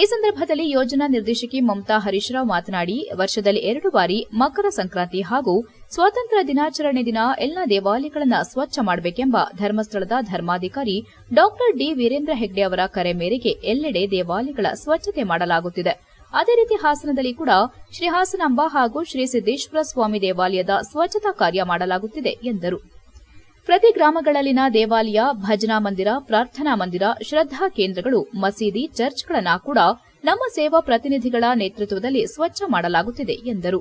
ಈ ಸಂದರ್ಭದಲ್ಲಿ ಯೋಜನಾ ನಿರ್ದೇಶಕಿ ಮಮತಾ ಹರೀಶ್ರಾವ್ ಮಾತನಾಡಿ, ವರ್ಷದಲ್ಲಿ ಎರಡು ಬಾರಿ ಮಕರ ಸಂಕ್ರಾಂತಿ ಹಾಗೂ ಸ್ವಾತಂತ್ರ್ಯ ದಿನಾಚರಣೆ ದಿನ ಎಲ್ಲ ದೇವಾಲಯಗಳನ್ನು ಸ್ವಚ್ಛ ಮಾಡಬೇಕೆಂಬ ಧರ್ಮಸ್ಥಳದ ಧರ್ಮಾಧಿಕಾರಿ ಡಾ ಡಿ ವೀರೇಂದ್ರ ಹೆಗ್ಡೆ ಅವರ ಕರೆ ಮೇರೆಗೆ ಎಲ್ಲೆಡೆ ದೇವಾಲಯಗಳ ಸ್ವಚ್ಛತೆ ಮಾಡಲಾಗುತ್ತಿದೆ. ಅದೇ ರೀತಿ ಹಾಸನದಲ್ಲಿ ಕೂಡ ಶ್ರೀ ಹಾಸನಾಂಬ ಹಾಗೂ ಶ್ರೀ ಸಿದ್ದೇಶ್ವರ ಸ್ವಾಮಿ ದೇವಾಲಯದ ಸ್ವಚ್ಛತಾ ಕಾರ್ಯ ಮಾಡಲಾಗುತ್ತಿದೆ ಎಂದರು. ಪ್ರತಿ ಗ್ರಾಮಗಳಲ್ಲಿನ ದೇವಾಲಯ, ಭಜನಾ ಮಂದಿರ, ಪ್ರಾರ್ಥನಾ ಮಂದಿರ ಶ್ರದ್ದಾ ಕೇಂದ್ರಗಳು, ಮಸೀದಿ, ಚರ್ಚ್ಗಳನ್ನ ಕೂಡ ನಮ್ಮ ಸೇವಾ ಪ್ರತಿನಿಧಿಗಳ ನೇತೃತ್ವದಲ್ಲಿ ಸ್ವಚ್ಛ ಮಾಡಲಾಗುತ್ತಿದೆ ಎಂದರು.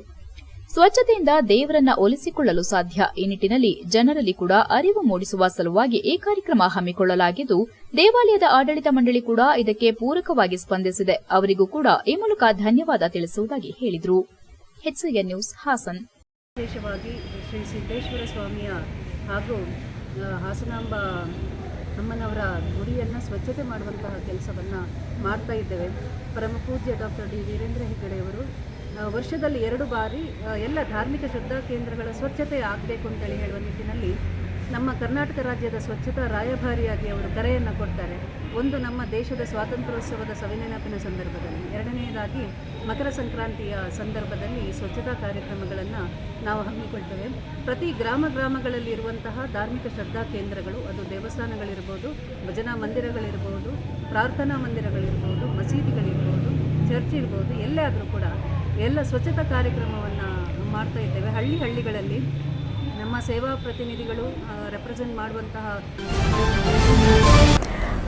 ಸ್ವಚ್ಛತೆಯಿಂದ ದೇವರನ್ನ ಒಲಿಸಿಕೊಳ್ಳಲು ಸಾಧ್ಯ. ಈ ನಿಟ್ಟಿನಲ್ಲಿ ಜನರಲ್ಲಿ ಕೂಡ ಅರಿವು ಮೂಡಿಸುವ ಸಲುವಾಗಿ ಈ ಕಾರ್ಯಕ್ರಮ ಹಮ್ಮಿಕೊಳ್ಳಲಾಗಿದ್ದು, ದೇವಾಲಯದ ಆಡಳಿತ ಮಂಡಳಿ ಕೂಡ ಇದಕ್ಕೆ ಪೂರಕವಾಗಿ ಸ್ಪಂದಿಸಿದೆ. ಅವರಿಗೂ ಕೂಡ ಈ ಮೂಲಕ ಧನ್ಯವಾದ ತಿಳಿಸುವುದಾಗಿ ಹೇಳಿದರು. ನ್ಯೂಸ್ ಹಾಸನ್. ವಿಶೇಷವಾಗಿ ಶ್ರೀ ಸಿದ್ದೇಶ್ವರ ಸ್ವಾಮಿಯ ಹಾಗೂ ಹಾಸನಾಂಬ ಅಮ್ಮನವರ ಗುಡಿಯನ್ನು ಸ್ವಚ್ಛತೆ ಮಾಡುವಂತಹ ಕೆಲಸವನ್ನು ಮಾಡ್ತಾ ಇದ್ದೇವೆ. ಪರಮ ಪೂಜ್ಯ ಡಾಕ್ಟರ್ ಡಿ ವೀರೇಂದ್ರ ಹೆಗ್ಗಡೆಯವರು ವರ್ಷದಲ್ಲಿ ಎರಡು ಬಾರಿ ಎಲ್ಲ ಧಾರ್ಮಿಕ ಶ್ರದ್ಧಾ ಕೇಂದ್ರಗಳ ಸ್ವಚ್ಛತೆ ಆಗಬೇಕು ಅಂತೇಳಿ ಹೇಳುವ ನಿಟ್ಟಿನಲ್ಲಿ ನಮ್ಮ ಕರ್ನಾಟಕ ರಾಜ್ಯದ ಸ್ವಚ್ಛತಾ ರಾಯಭಾರಿಯಾಗಿ ಅವರು ಕರೆಯನ್ನು ಕೊಡ್ತಾರೆ. ಒಂದು ನಮ್ಮ ದೇಶದ ಸ್ವಾತಂತ್ರ್ಯೋತ್ಸವದ ಸವಿನೆನಪಿನ ಸಂದರ್ಭದಲ್ಲಿ. ಎರಡನೆಯದಾಗಿ ಮಕರ ಸಂಕ್ರಾಂತಿಯ ಸಂದರ್ಭದಲ್ಲಿ ಈ ಸ್ವಚ್ಛತಾ ಕಾರ್ಯಕ್ರಮಗಳನ್ನು ನಾವು ಹಮ್ಮಿಕೊಳ್ತೇವೆ. ಪ್ರತಿ ಗ್ರಾಮ ಗ್ರಾಮಗಳಲ್ಲಿ ಇರುವಂತಹ ಧಾರ್ಮಿಕ ಶ್ರದ್ಧಾ ಕೇಂದ್ರಗಳು, ಅದು ದೇವಸ್ಥಾನಗಳಿರ್ಬೋದು, ಭಜನಾ ಮಂದಿರಗಳಿರ್ಬೋದು, ಪ್ರಾರ್ಥನಾ ಮಂದಿರಗಳಿರ್ಬೋದು, ಮಸೀದಿಗಳಿರ್ಬೋದು, ಚರ್ಚ್ ಇರ್ಬೋದು ಎಲ್ಲೇ ಆದರೂ ಕೂಡ ಎಲ್ಲ ಸ್ವಚ್ಛತಾ ಕಾರ್ಯಕ್ರಮವನ್ನು ಮಾಡ್ತಾ ಇದ್ದೇವೆ. ಹಳ್ಳಿ ಹಳ್ಳಿಗಳಲ್ಲಿ ನಮ್ಮ ಸೇವಾ ಪ್ರತಿನಿಧಿಗಳು ರೆಪ್ರೆಸೆಂಟ್ ಮಾಡುವಂತಹ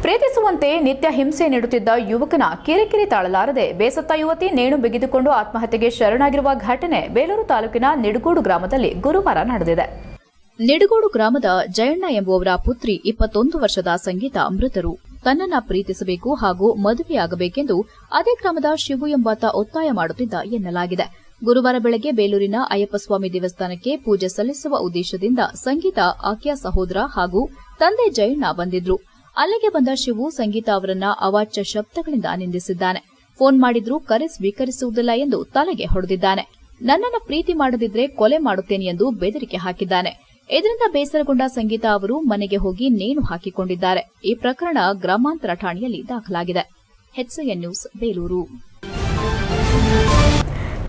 ಪ್ರೀತಿಸುವಂತೆ ನಿತ್ಯ ಹಿಂಸೆ ನೀಡುತ್ತಿದ್ದ ಯುವಕನ ಕಿರಿಕಿರಿ ತಾಳಲಾರದೆ ಬೇಸತ್ತ ಯುವತಿ ನೇಣು ಬಿಗಿದುಕೊಂಡು ಆತ್ಮಹತ್ಯೆಗೆ ಶರಣಾಗಿರುವ ಘಟನೆ ಬೇಲೂರು ತಾಲೂಕಿನ ನಿಡುಗೋಡು ಗ್ರಾಮದಲ್ಲಿ ಗುರುವಾರ ನಡೆದಿದೆ. ನಿಡುಗೋಡು ಗ್ರಾಮದ ಜಯಣ್ಣ ಎಂಬುವವರ ಪುತ್ರಿ ಇಪ್ಪತ್ತೊಂದು ವರ್ಷದ ಸಂಗೀತ ಮೃತರು. ತನ್ನನ್ನ ಪ್ರೀತಿಸಬೇಕು ಹಾಗೂ ಮದುವೆಯಾಗಬೇಕೆಂದು ಅದೇ ಗ್ರಾಮದ ಶಿವು ಎಂಬಾತ ಒತ್ತಾಯ ಮಾಡುತ್ತಿದ್ದ ಎನ್ನಲಾಗಿದೆ. ಗುರುವಾರ ಬೆಳಗ್ಗೆ ಬೇಲೂರಿನ ಅಯ್ಯಪ್ಪಸ್ವಾಮಿ ದೇವಸ್ಥಾನಕ್ಕೆ ಪೂಜೆ ಸಲ್ಲಿಸುವ ಉದ್ದೇಶದಿಂದ ಸಂಗೀತ ಆಕೆಯ ಸಹೋದರ ಹಾಗೂ ತಂದೆ ಜಯಣ್ಣ ಬಂದಿದ್ರು. ಅಲ್ಲಿಗೆ ಬಂದ ಶಿವು ಸಂಗೀತ ಅವರನ್ನ ಅವಾಚ್ಯ ಶಬ್ದಗಳಿಂದ ನಿಂದಿಸಿದ್ದಾನೆ. ಫೋನ್ ಮಾಡಿದ್ರೂ ಕರೆ ಸ್ವೀಕರಿಸುವುದಿಲ್ಲ ಎಂದು ತಲೆಗೆ ಹೊಡೆದಿದ್ದಾನೆ. ನನ್ನನ್ನು ಪ್ರೀತಿ ಮಾಡದಿದ್ರೆ ಕೊಲೆ ಮಾಡುತ್ತೇನೆ ಎಂದು ಬೆದರಿಕೆ ಹಾಕಿದ್ದಾನೆ. ಇದರಿಂದ ಬೇಸರಗೊಂಡ ಸಂಗೀತ ಅವರು ಮನೆಗೆ ಹೋಗಿ ನೇಣು ಹಾಕಿಕೊಂಡಿದ್ದಾರೆ. ಈ ಪ್ರಕರಣ ಗ್ರಾಮಾಂತರ ಠಾಣೆಯಲ್ಲಿ ದಾಖಲಾಗಿದೆ. ನ್ಯೂಸ್ ಬೇಲೂರು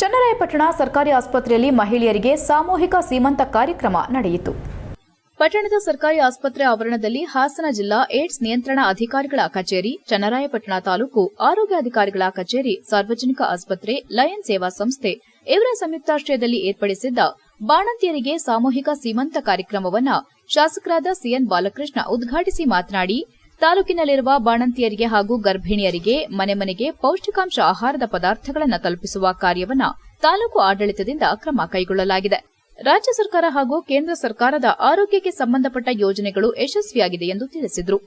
ಚನ್ನರಾಯಪಟ್ಟಣ ಸರ್ಕಾರಿ ಆಸ್ಪತ್ರೆಯಲ್ಲಿ ಮಹಿಳೆಯರಿಗೆ ಸಾಮೂಹಿಕ ಸೀಮಂತ ಕಾರ್ಯಕ್ರಮ ನಡೆಯಿತು. ಪಟ್ಟಣದ ಸರ್ಕಾರಿ ಆಸ್ಪತ್ರೆ ಆವರಣದಲ್ಲಿ ಹಾಸನ ಜಿಲ್ಲಾ ಏಡ್ಸ್ ನಿಯಂತ್ರಣ ಅಧಿಕಾರಿಗಳ ಕಚೇರಿ, ಚನ್ನರಾಯಪಟ್ಟಣ ತಾಲೂಕು ಆರೋಗ್ಯಾಧಿಕಾರಿಗಳ ಕಚೇರಿ, ಸಾರ್ವಜನಿಕ ಆಸ್ಪತ್ರೆ, ಲಯನ್ ಸೇವಾ ಸಂಸ್ಥೆ ಇವರ ಸಂಯುಕ್ತಾಶ್ರಯದಲ್ಲಿ ಏರ್ಪಡಿಸಿದ್ದ ಬಾಣಂತಿಯರಿಗೆ ಸಾಮೂಹಿಕ ಸೀಮಂತ ಕಾರ್ಯಕ್ರಮವನ್ನು ಶಾಸಕರಾದ ಸಿಎನ್ ಬಾಲಕೃಷ್ಣ ಉದ್ಘಾಟಿಸಿ ಮಾತನಾಡಿ ತಾಲೂಕಿನಲ್ಲಿರುವ ಬಾಣಂತಿಯರಿಗೆ ಹಾಗೂ ಗರ್ಭಿಣಿಯರಿಗೆ ಮನೆ ಮನೆಗೆ ಪೌಷ್ಟಿಕಾಂಶ ಆಹಾರದ ಪದಾರ್ಥಗಳನ್ನು ತಲುಪಿಸುವ ಕಾರ್ಯವನ್ನ ತಾಲೂಕು ಆಡಳಿತದಿಂದ ಕ್ರಮ ಕೈಗೊಳ್ಳಲಾಗಿದೆ. ರಾಜ್ಯ ಸರ್ಕಾರ ಹಾಗೂ ಕೇಂದ್ರ ಸರ್ಕಾರದ ಆರೋಗ್ಯಕ್ಕೆ ಸಂಬಂಧಪಟ್ಟ ಯೋಜನೆಗಳು ಯಶಸ್ವಿಯಾಗಿದೆ ಎಂದು ತಿಳಿಸಿದರು.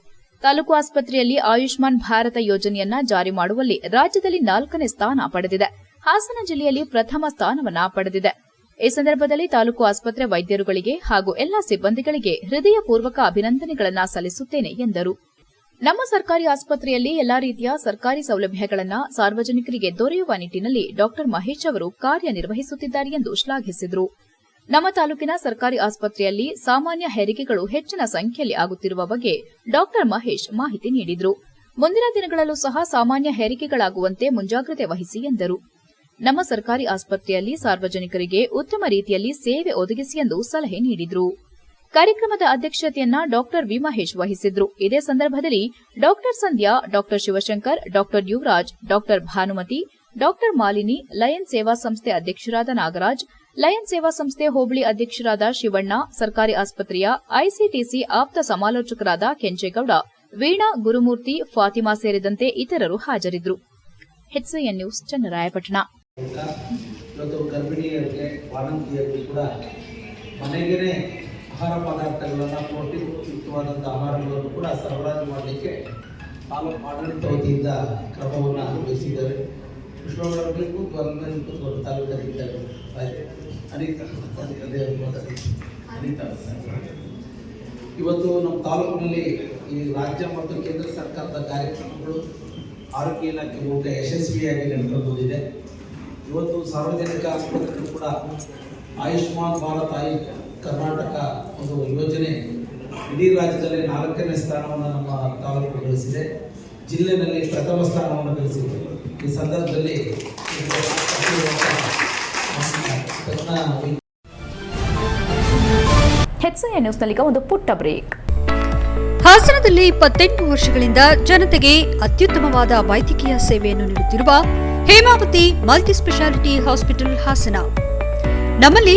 ತಾಲೂಕು ಆಸ್ಪತ್ರೆಯಲ್ಲಿ ಆಯುಷ್ಮಾನ್ ಭಾರತ ಯೋಜನೆಯನ್ನ ಜಾರಿ ಮಾಡುವಲ್ಲಿ ರಾಜ್ಯದಲ್ಲಿ ನಾಲ್ಕನೇ ಸ್ಥಾನ ಪಡೆದಿದೆ. ಹಾಸನ ಜಿಲ್ಲೆಯಲ್ಲಿ ಪ್ರಥಮ ಸ್ಥಾನವನ್ನ ಪಡೆದಿದೆ. ಈ ಸಂದರ್ಭದಲ್ಲಿ ತಾಲೂಕು ಆಸ್ಪತ್ರೆ ವೈದ್ಯರುಗಳಿಗೆ ಹಾಗೂ ಎಲ್ಲಾ ಸಿಬ್ಬಂದಿಗಳಿಗೆ ಹೃದಯಪೂರ್ವಕ ಅಭಿನಂದನೆಗಳನ್ನು ಸಲ್ಲಿಸುತ್ತೇನೆ ಎಂದರು. ನಮ್ಮ ಸರ್ಕಾರಿ ಆಸ್ಪತ್ರೆಯಲ್ಲಿ ಎಲ್ಲಾ ರೀತಿಯ ಸರ್ಕಾರಿ ಸೌಲಭ್ಯಗಳನ್ನು ಸಾರ್ವಜನಿಕರಿಗೆ ದೊರೆಯುವ ನಿಟ್ಟನಲ್ಲಿ ಡಾ ಮಹೇಶ್ ಅವರು ಕಾರ್ಯನಿರ್ವಹಿಸುತ್ತಿದ್ದಾರೆ ಎಂದು ಶ್ಲಾಘಿಸಿದರು. ನಮ್ಮ ತಾಲೂಕಿನ ಸರ್ಕಾರಿ ಆಸ್ಪತ್ರೆಯಲ್ಲಿ ಸಾಮಾನ್ಯ ಹೆರಿಗೆಗಳು ಹೆಚ್ಚಿನ ಸಂಖ್ಯೆಯಲ್ಲಿ ಆಗುತ್ತಿರುವ ಬಗ್ಗೆ ಡಾ ಮಹೇಶ್ ಮಾಹಿತಿ ನೀಡಿದರು. ಮುಂದಿನ ದಿನಗಳಲ್ಲೂ ಸಹ ಸಾಮಾನ್ಯ ಹೆರಿಗೆಗಳಾಗುವಂತೆ ಮುಂಜಾಗ್ರತೆ ವಹಿಸಿ ಎಂದರು. ನಮ್ಮ ಸರ್ಕಾರಿ ಆಸ್ಪತ್ರೆಯಲ್ಲಿ ಸಾರ್ವಜನಿಕರಿಗೆ ಉತ್ತಮ ರೀತಿಯಲ್ಲಿ ಸೇವೆ ಒದಗಿಸಿ ಎಂದು ಸಲಹೆ ನೀಡಿದರು. ಕಾರ್ಯಕ್ರಮದ ಅಧ್ಯಕ್ಷತೆಯನ್ನ ಡಾಕ್ಟರ್ ವಿ ಮಹೇಶ್ ವಹಿಸಿದ್ರು. ಇದೇ ಸಂದರ್ಭದಲ್ಲಿ doctor Sandhya, doctor Shivashankar, doctor Yuvaraj, doctor Bhanumathi, doctor Malini, lion ಸೇವಾ ಸಂಸ್ಥೆ ಅಧ್ಯಕ್ಷರಾದ ನಾಗರಾಜ್, ಲಯನ್ ಸೇವಾ ಸಂಸ್ಥೆ ಹೋಬಳಿ ಅಧ್ಯಕ್ಷರಾದ ಶಿವಣ್ಣ, ಸರ್ಕಾರಿ ಆಸ್ಪತ್ರೆಯ ಐಸಿಟಿಸಿ ಆಪ್ತ ಸಮಾಲೋಚಕರಾದ ಕೆಂಚೇಗೌಡ, ವೀಣಾ, ಗುರುಮೂರ್ತಿ, ಫಾತಿಮಾ ಸೇರಿದಂತೆ ಇತರರು ಹಾಜರಿದ್ದರು ನ್ಯೂಸ್ ಚನ್ನರಾಯಪಟ್ಟಣ. ಆಹಾರ ಪದಾರ್ಥಗಳನ್ನು ಪ್ರೋಟೀನ್ಯುಕ್ತವಾದಂಥ ಆಹಾರಗಳನ್ನು ಕೂಡ ಸರಬರಾಜು ಮಾಡಲಿಕ್ಕೆ ತಾಲೂಕು ಆಡಳಿತ ವತಿಯಿಂದ ಕ್ರಮವನ್ನು ವಹಿಸಿದ್ದಾರೆ ಕೃಷ್ಣಗಳಿಗೂ ಗೌರ್ಮೆಂಟ್ ಮೊದಲು ಅನಿತಾ ಇವತ್ತು ನಮ್ಮ ತಾಲೂಕಿನಲ್ಲಿ ಈ ರಾಜ್ಯ ಮತ್ತು ಕೇಂದ್ರ ಸರ್ಕಾರದ ಕಾರ್ಯಕ್ರಮಗಳು ಆರೋಗ್ಯ ಇಲಾಖೆ ಮೂಲಕ ಯಶಸ್ವಿಯಾಗಿ ನಡೆದು ಬಂದಿದೆ ಇವತ್ತು ಸಾರ್ವಜನಿಕ ಆಸ್ಪತ್ರೆಗಳು ಕೂಡ ಆಯುಷ್ಮಾನ್ ಭಾರತ್ ಆಯು ಕರ್ನಾಟಕ ಒಂದು ಯೋಜನೆ ಇಡೀ ರಾಜ್ಯದಲ್ಲಿ ನಾಲ್ಕನೇ ಸ್ಥಾನವನ್ನು ನಮ್ಮ ತಾಲೂಕು ಗಳಿಸಿದೆ ಜಿಲ್ಲೆನಲ್ಲಿ ಪ್ರಥಮ ಸ್ಥಾನವನ್ನು ಗಳಿಸಿದೆ ಈ ಸಂದರ್ಭದಲ್ಲಿ ಹೆಚ್ಐ ನ್ಯೂಸ್ನಲ್ಲೀಗ ಒಂದು ಪುಟ್ಟ ಬ್ರೇಕ್ ಹಾಸನದಲ್ಲಿ ಇಪ್ಪತ್ತೆಂಟು ವರ್ಷಗಳಿಂದ ಜನತೆಗೆ ಅತ್ಯುತ್ತಮವಾದ ವೈದ್ಯಕೀಯ ಸೇವೆಯನ್ನು ನೀಡುತ್ತಿರುವ Hemavathi multi speciality hospital Hassan. ನಮ್ಮಲ್ಲಿ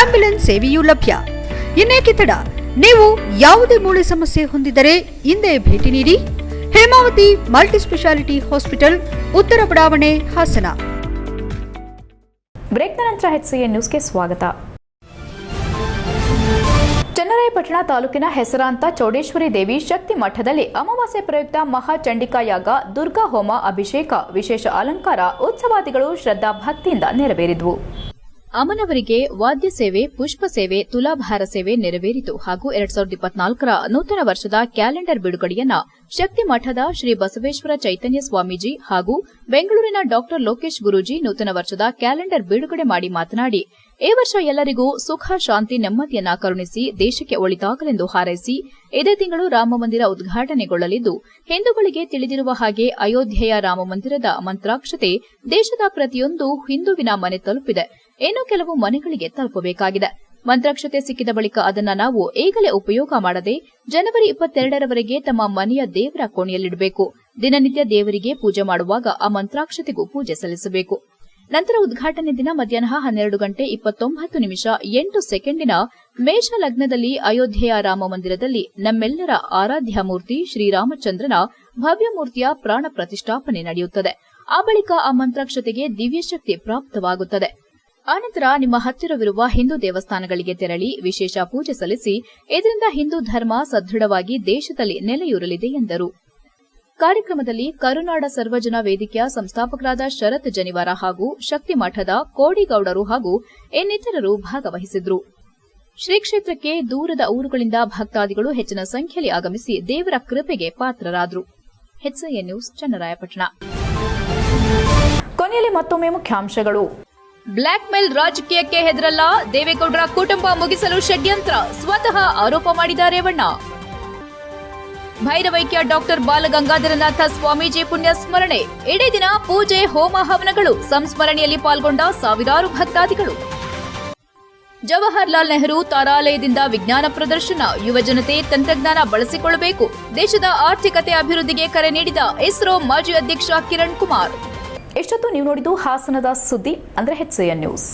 ಆಂಬ್ಯುಲೆನ್ಸ್ ಸೇವೆಯೂ ಲಭ್ಯ. ಇನ್ನೇಕೆ ತಡ ನೀವು ಯಾವುದೇ ಮೂಳೆ ಸಮಸ್ಯೆ ಹೊಂದಿದರೆ ಹಿಂದೆ ಭೇಟಿ ನೀಡಿ. ಹೇಮಾವತಿ ಮಲ್ಟಿ ಸ್ಪೆಷಾಲಿಟಿ ಹಾಸ್ಪಿಟಲ್, ಉತ್ತರ ಬಡಾವಣೆ, ಹಾಸನ. ಬ್ರೇಕ್ನ ನಂತರ ನ್ಯೂಸ್ಗೆ ಸ್ವಾಗತ. ಚನ್ನರಾಯಪಟ್ಟಣ ತಾಲೂಕಿನ ಹೆಸರಾಂತ ಚೌಡೇಶ್ವರಿ ದೇವಿ ಶಕ್ತಿ ಮಠದಲ್ಲಿ ಅಮಾವಾಸ್ಯೆ ಪ್ರಯುಕ್ತ ಮಹಾಚಂಡಿಕಾ ಯಾಗ ದುರ್ಗಾ ಹೋಮ ಅಭಿಷೇಕ, ವಿಶೇಷ ಅಲಂಕಾರ, ಉತ್ಸವಾದಿಗಳು ಶ್ರದ್ಧಾ ಭಕ್ತಿಯಿಂದ ನೆರವೇರಿದವು. ಅಮ್ಮನವರಿಗೆ ವಾದ್ಯ ಸೇವೆ, ಪುಷ್ಪ ಸೇವೆ, ತುಲಾಭಾರ ಸೇವೆ ನೆರವೇರಿತು ಹಾಗೂ ಎರಡ್ ಸಾವಿರದ ಇಪ್ಪತ್ನಾಲ್ಕರ ನೂತನ ವರ್ಷದ ಕ್ಯಾಲೆಂಡರ್ ಬಿಡುಗಡೆಯನ್ನ ಶಕ್ತಿ ಮಠದ ಶ್ರೀ ಬಸವೇಶ್ವರ ಚೈತನ್ಯ ಸ್ವಾಮೀಜಿ ಹಾಗೂ ಬೆಂಗಳೂರಿನ ಡಾಕ್ಟರ್ ಲೋಕೇಶ್ ಗುರೂಜಿ ನೂತನ ವರ್ಷದ ಕ್ಯಾಲೆಂಡರ್ ಬಿಡುಗಡೆ ಮಾಡಿ ಮಾತನಾಡಿ, ಈ ವರ್ಷ ಎಲ್ಲರಿಗೂ ಸುಖ, ಶಾಂತಿ, ನೆಮ್ಮದಿಯನ್ನ ಕರುಣಿಸಿ, ದೇಶಕ್ಕೆ ಒಳಿತಾಗಲೆಂದು ಹಾರೈಸಿ, ಇದೇ ತಿಂಗಳು ರಾಮಮಂದಿರ ಉದ್ಘಾಟನೆಗೊಳ್ಳಲಿದ್ದು, ಹಿಂದೂಗಳಿಗೆ ತಿಳಿದಿರುವ ಹಾಗೆ ಅಯೋಧ್ಯೆಯ ರಾಮಮಂದಿರದ ಮಂತ್ರಾಕ್ಷತೆ ದೇಶದ ಪ್ರತಿಯೊಂದು ಹಿಂದುವಿನ ಮನೆ ತಲುಪಿದೆ. ಇನ್ನು ಕೆಲವು ಮನೆಗಳಿಗೆ ತಲುಪಬೇಕಾಗಿದೆ. ಮಂತ್ರಾಕ್ಷತೆ ಸಿಕ್ಕಿದ ಬಳಿಕ ಅದನ್ನ ನಾವು ಈಗಲೇ ಉಪಯೋಗ ಮಾಡದೆ ಜನವರಿ ಇಪ್ಪತ್ತೆರಡರವರೆಗೆ ತಮ್ಮ ಮನೆಯ ದೇವರ ಕೋಣೆಯಲ್ಲಿಡಬೇಕು. ದಿನನಿತ್ಯ ದೇವರಿಗೆ ಪೂಜೆ ಮಾಡುವಾಗ ಆ ಮಂತ್ರಾಕ್ಷತೆಗೂ ಪೂಜೆ ಸಲ್ಲಿಸಬೇಕು. ನಂತರ ಉದ್ಘಾಟನೆ ದಿನ ಮಧ್ಯಾಹ್ನ ಹನ್ನೆರಡು ಗಂಟೆ ಇಪ್ಪತ್ತೊಂಬತ್ತು ನಿಮಿಷ ಎಂಟು ಸೆಕೆಂಡಿನ ಮೇಷ ಲಗ್ನದಲ್ಲಿ ಅಯೋಧ್ಯೆಯ ರಾಮ ಮಂದಿರದಲ್ಲಿ ನಮ್ಮೆಲ್ಲರ ಆರಾಧ್ಯ ಮೂರ್ತಿ ಶ್ರೀರಾಮಚಂದ್ರನ ಭವ್ಯ ಮೂರ್ತಿಯ ಪ್ರಾಣ ಪ್ರತಿಷ್ಠಾಪನೆ ನಡೆಯುತ್ತದೆ. ಆ ಬಳಿಕ ಆ ಮಂತ್ರಾಕ್ಷತೆಗೆ ದಿವ್ಯಶಕ್ತಿ ಪ್ರಾಪ್ತವಾಗುತ್ತದೆ. ಆನಂತರ ನಿಮ್ಮ ಹತ್ತಿರವಿರುವ ಹಿಂದೂ ದೇವಸ್ಥಾನಗಳಿಗೆ ತೆರಳಿ ವಿಶೇಷ ಪೂಜೆ ಸಲ್ಲಿಸಿ, ಇದರಿಂದ ಹಿಂದೂ ಧರ್ಮ ಸದೃಢವಾಗಿ ದೇಶದಲ್ಲಿ ನೆಲೆಯೂರಲಿದೆ ಎಂದರು. ಕಾರ್ಯಕ್ರಮದಲ್ಲಿ ಕರುನಾಡ ಸರ್ವಜನ ವೇದಿಕೆಯ ಸಂಸ್ಥಾಪಕರಾದ ಶರತ್ ಜನಿವಾರ ಹಾಗೂ ಶಕ್ತಿ ಮಠದ ಕೋಡಿಗೌಡರು ಹಾಗೂ ಇನ್ನಿತರರು ಭಾಗವಹಿಸಿದ್ರು. ಶ್ರೀ ಕ್ಷೇತ್ರಕ್ಕೆ ದೂರದ ಊರುಗಳಿಂದ ಭಕ್ತಾದಿಗಳು ಹೆಚ್ಚಿನ ಸಂಖ್ಯೆಯಲ್ಲಿ ಆಗಮಿಸಿ ದೇವರ ಕೃಪೆಗೆ ಪಾತ್ರರಾದರು. ಕೊನೆಯಲ್ಲಿ ಮತ್ತೊಮ್ಮೆ ಮುಖ್ಯಾಂಶಗಳು. ಬ್ಲಾಕ್ ಮೇಲ್ ರಾಜಕೀಯಕ್ಕೆ ಹೆದರಲ್ಲ, ದೇವೇಗೌಡರ ಕುಟುಂಬ ಮುಗಿಸಲು ಷಡ್ಯಂತ್ರ ಸ್ವತಃ ಆರೋಪ ಮಾಡಿದ ರೇವಣ್ಣ. ಭೈರವೈಕ್ಯ ಡಾಕ್ಟರ್ ಬಾಲಗಂಗಾಧರನಾಥ ಸ್ವಾಮೀಜಿ ಪುಣ್ಯ ಸ್ಮರಣೆ. ಇಡೀ ದಿನ ಪೂಜೆ, ಹೋಮ ಹವನಗಳು, ಸಂಸ್ಮರಣೆಯಲ್ಲಿ ಪಾಲ್ಗೊಂಡ ಸಾವಿರಾರು ಭಕ್ತಾದಿಗಳು. ಜವಾಹರ್ಲಾಲ್ ನೆಹರು ತಾರಾಲಯದಿಂದ ವಿಜ್ಞಾನ ಪ್ರದರ್ಶನ ಯುವಜನತೆ ತಂತ್ರಜ್ಞಾನ ಬಳಸಿಕೊಳ್ಳಬೇಕು. ದೇಶದ ಆರ್ಥಿಕತೆ ಅಭಿವೃದ್ಧಿಗೆ ಕರೆ ನೀಡಿದ ಇಸ್ರೋ ಮಾಜಿ ಅಧ್ಯಕ್ಷ ಕಿರಣ್ ಕುಮಾರ್. ಎಷ್ಟೊತ್ತು ನೀವು ನೋಡಿದ್ದು ಹಾಸನದ ಸುದ್ದಿ ಅಂದ್ರೆ ಹೆಚ್ ನ್ಯೂಸ್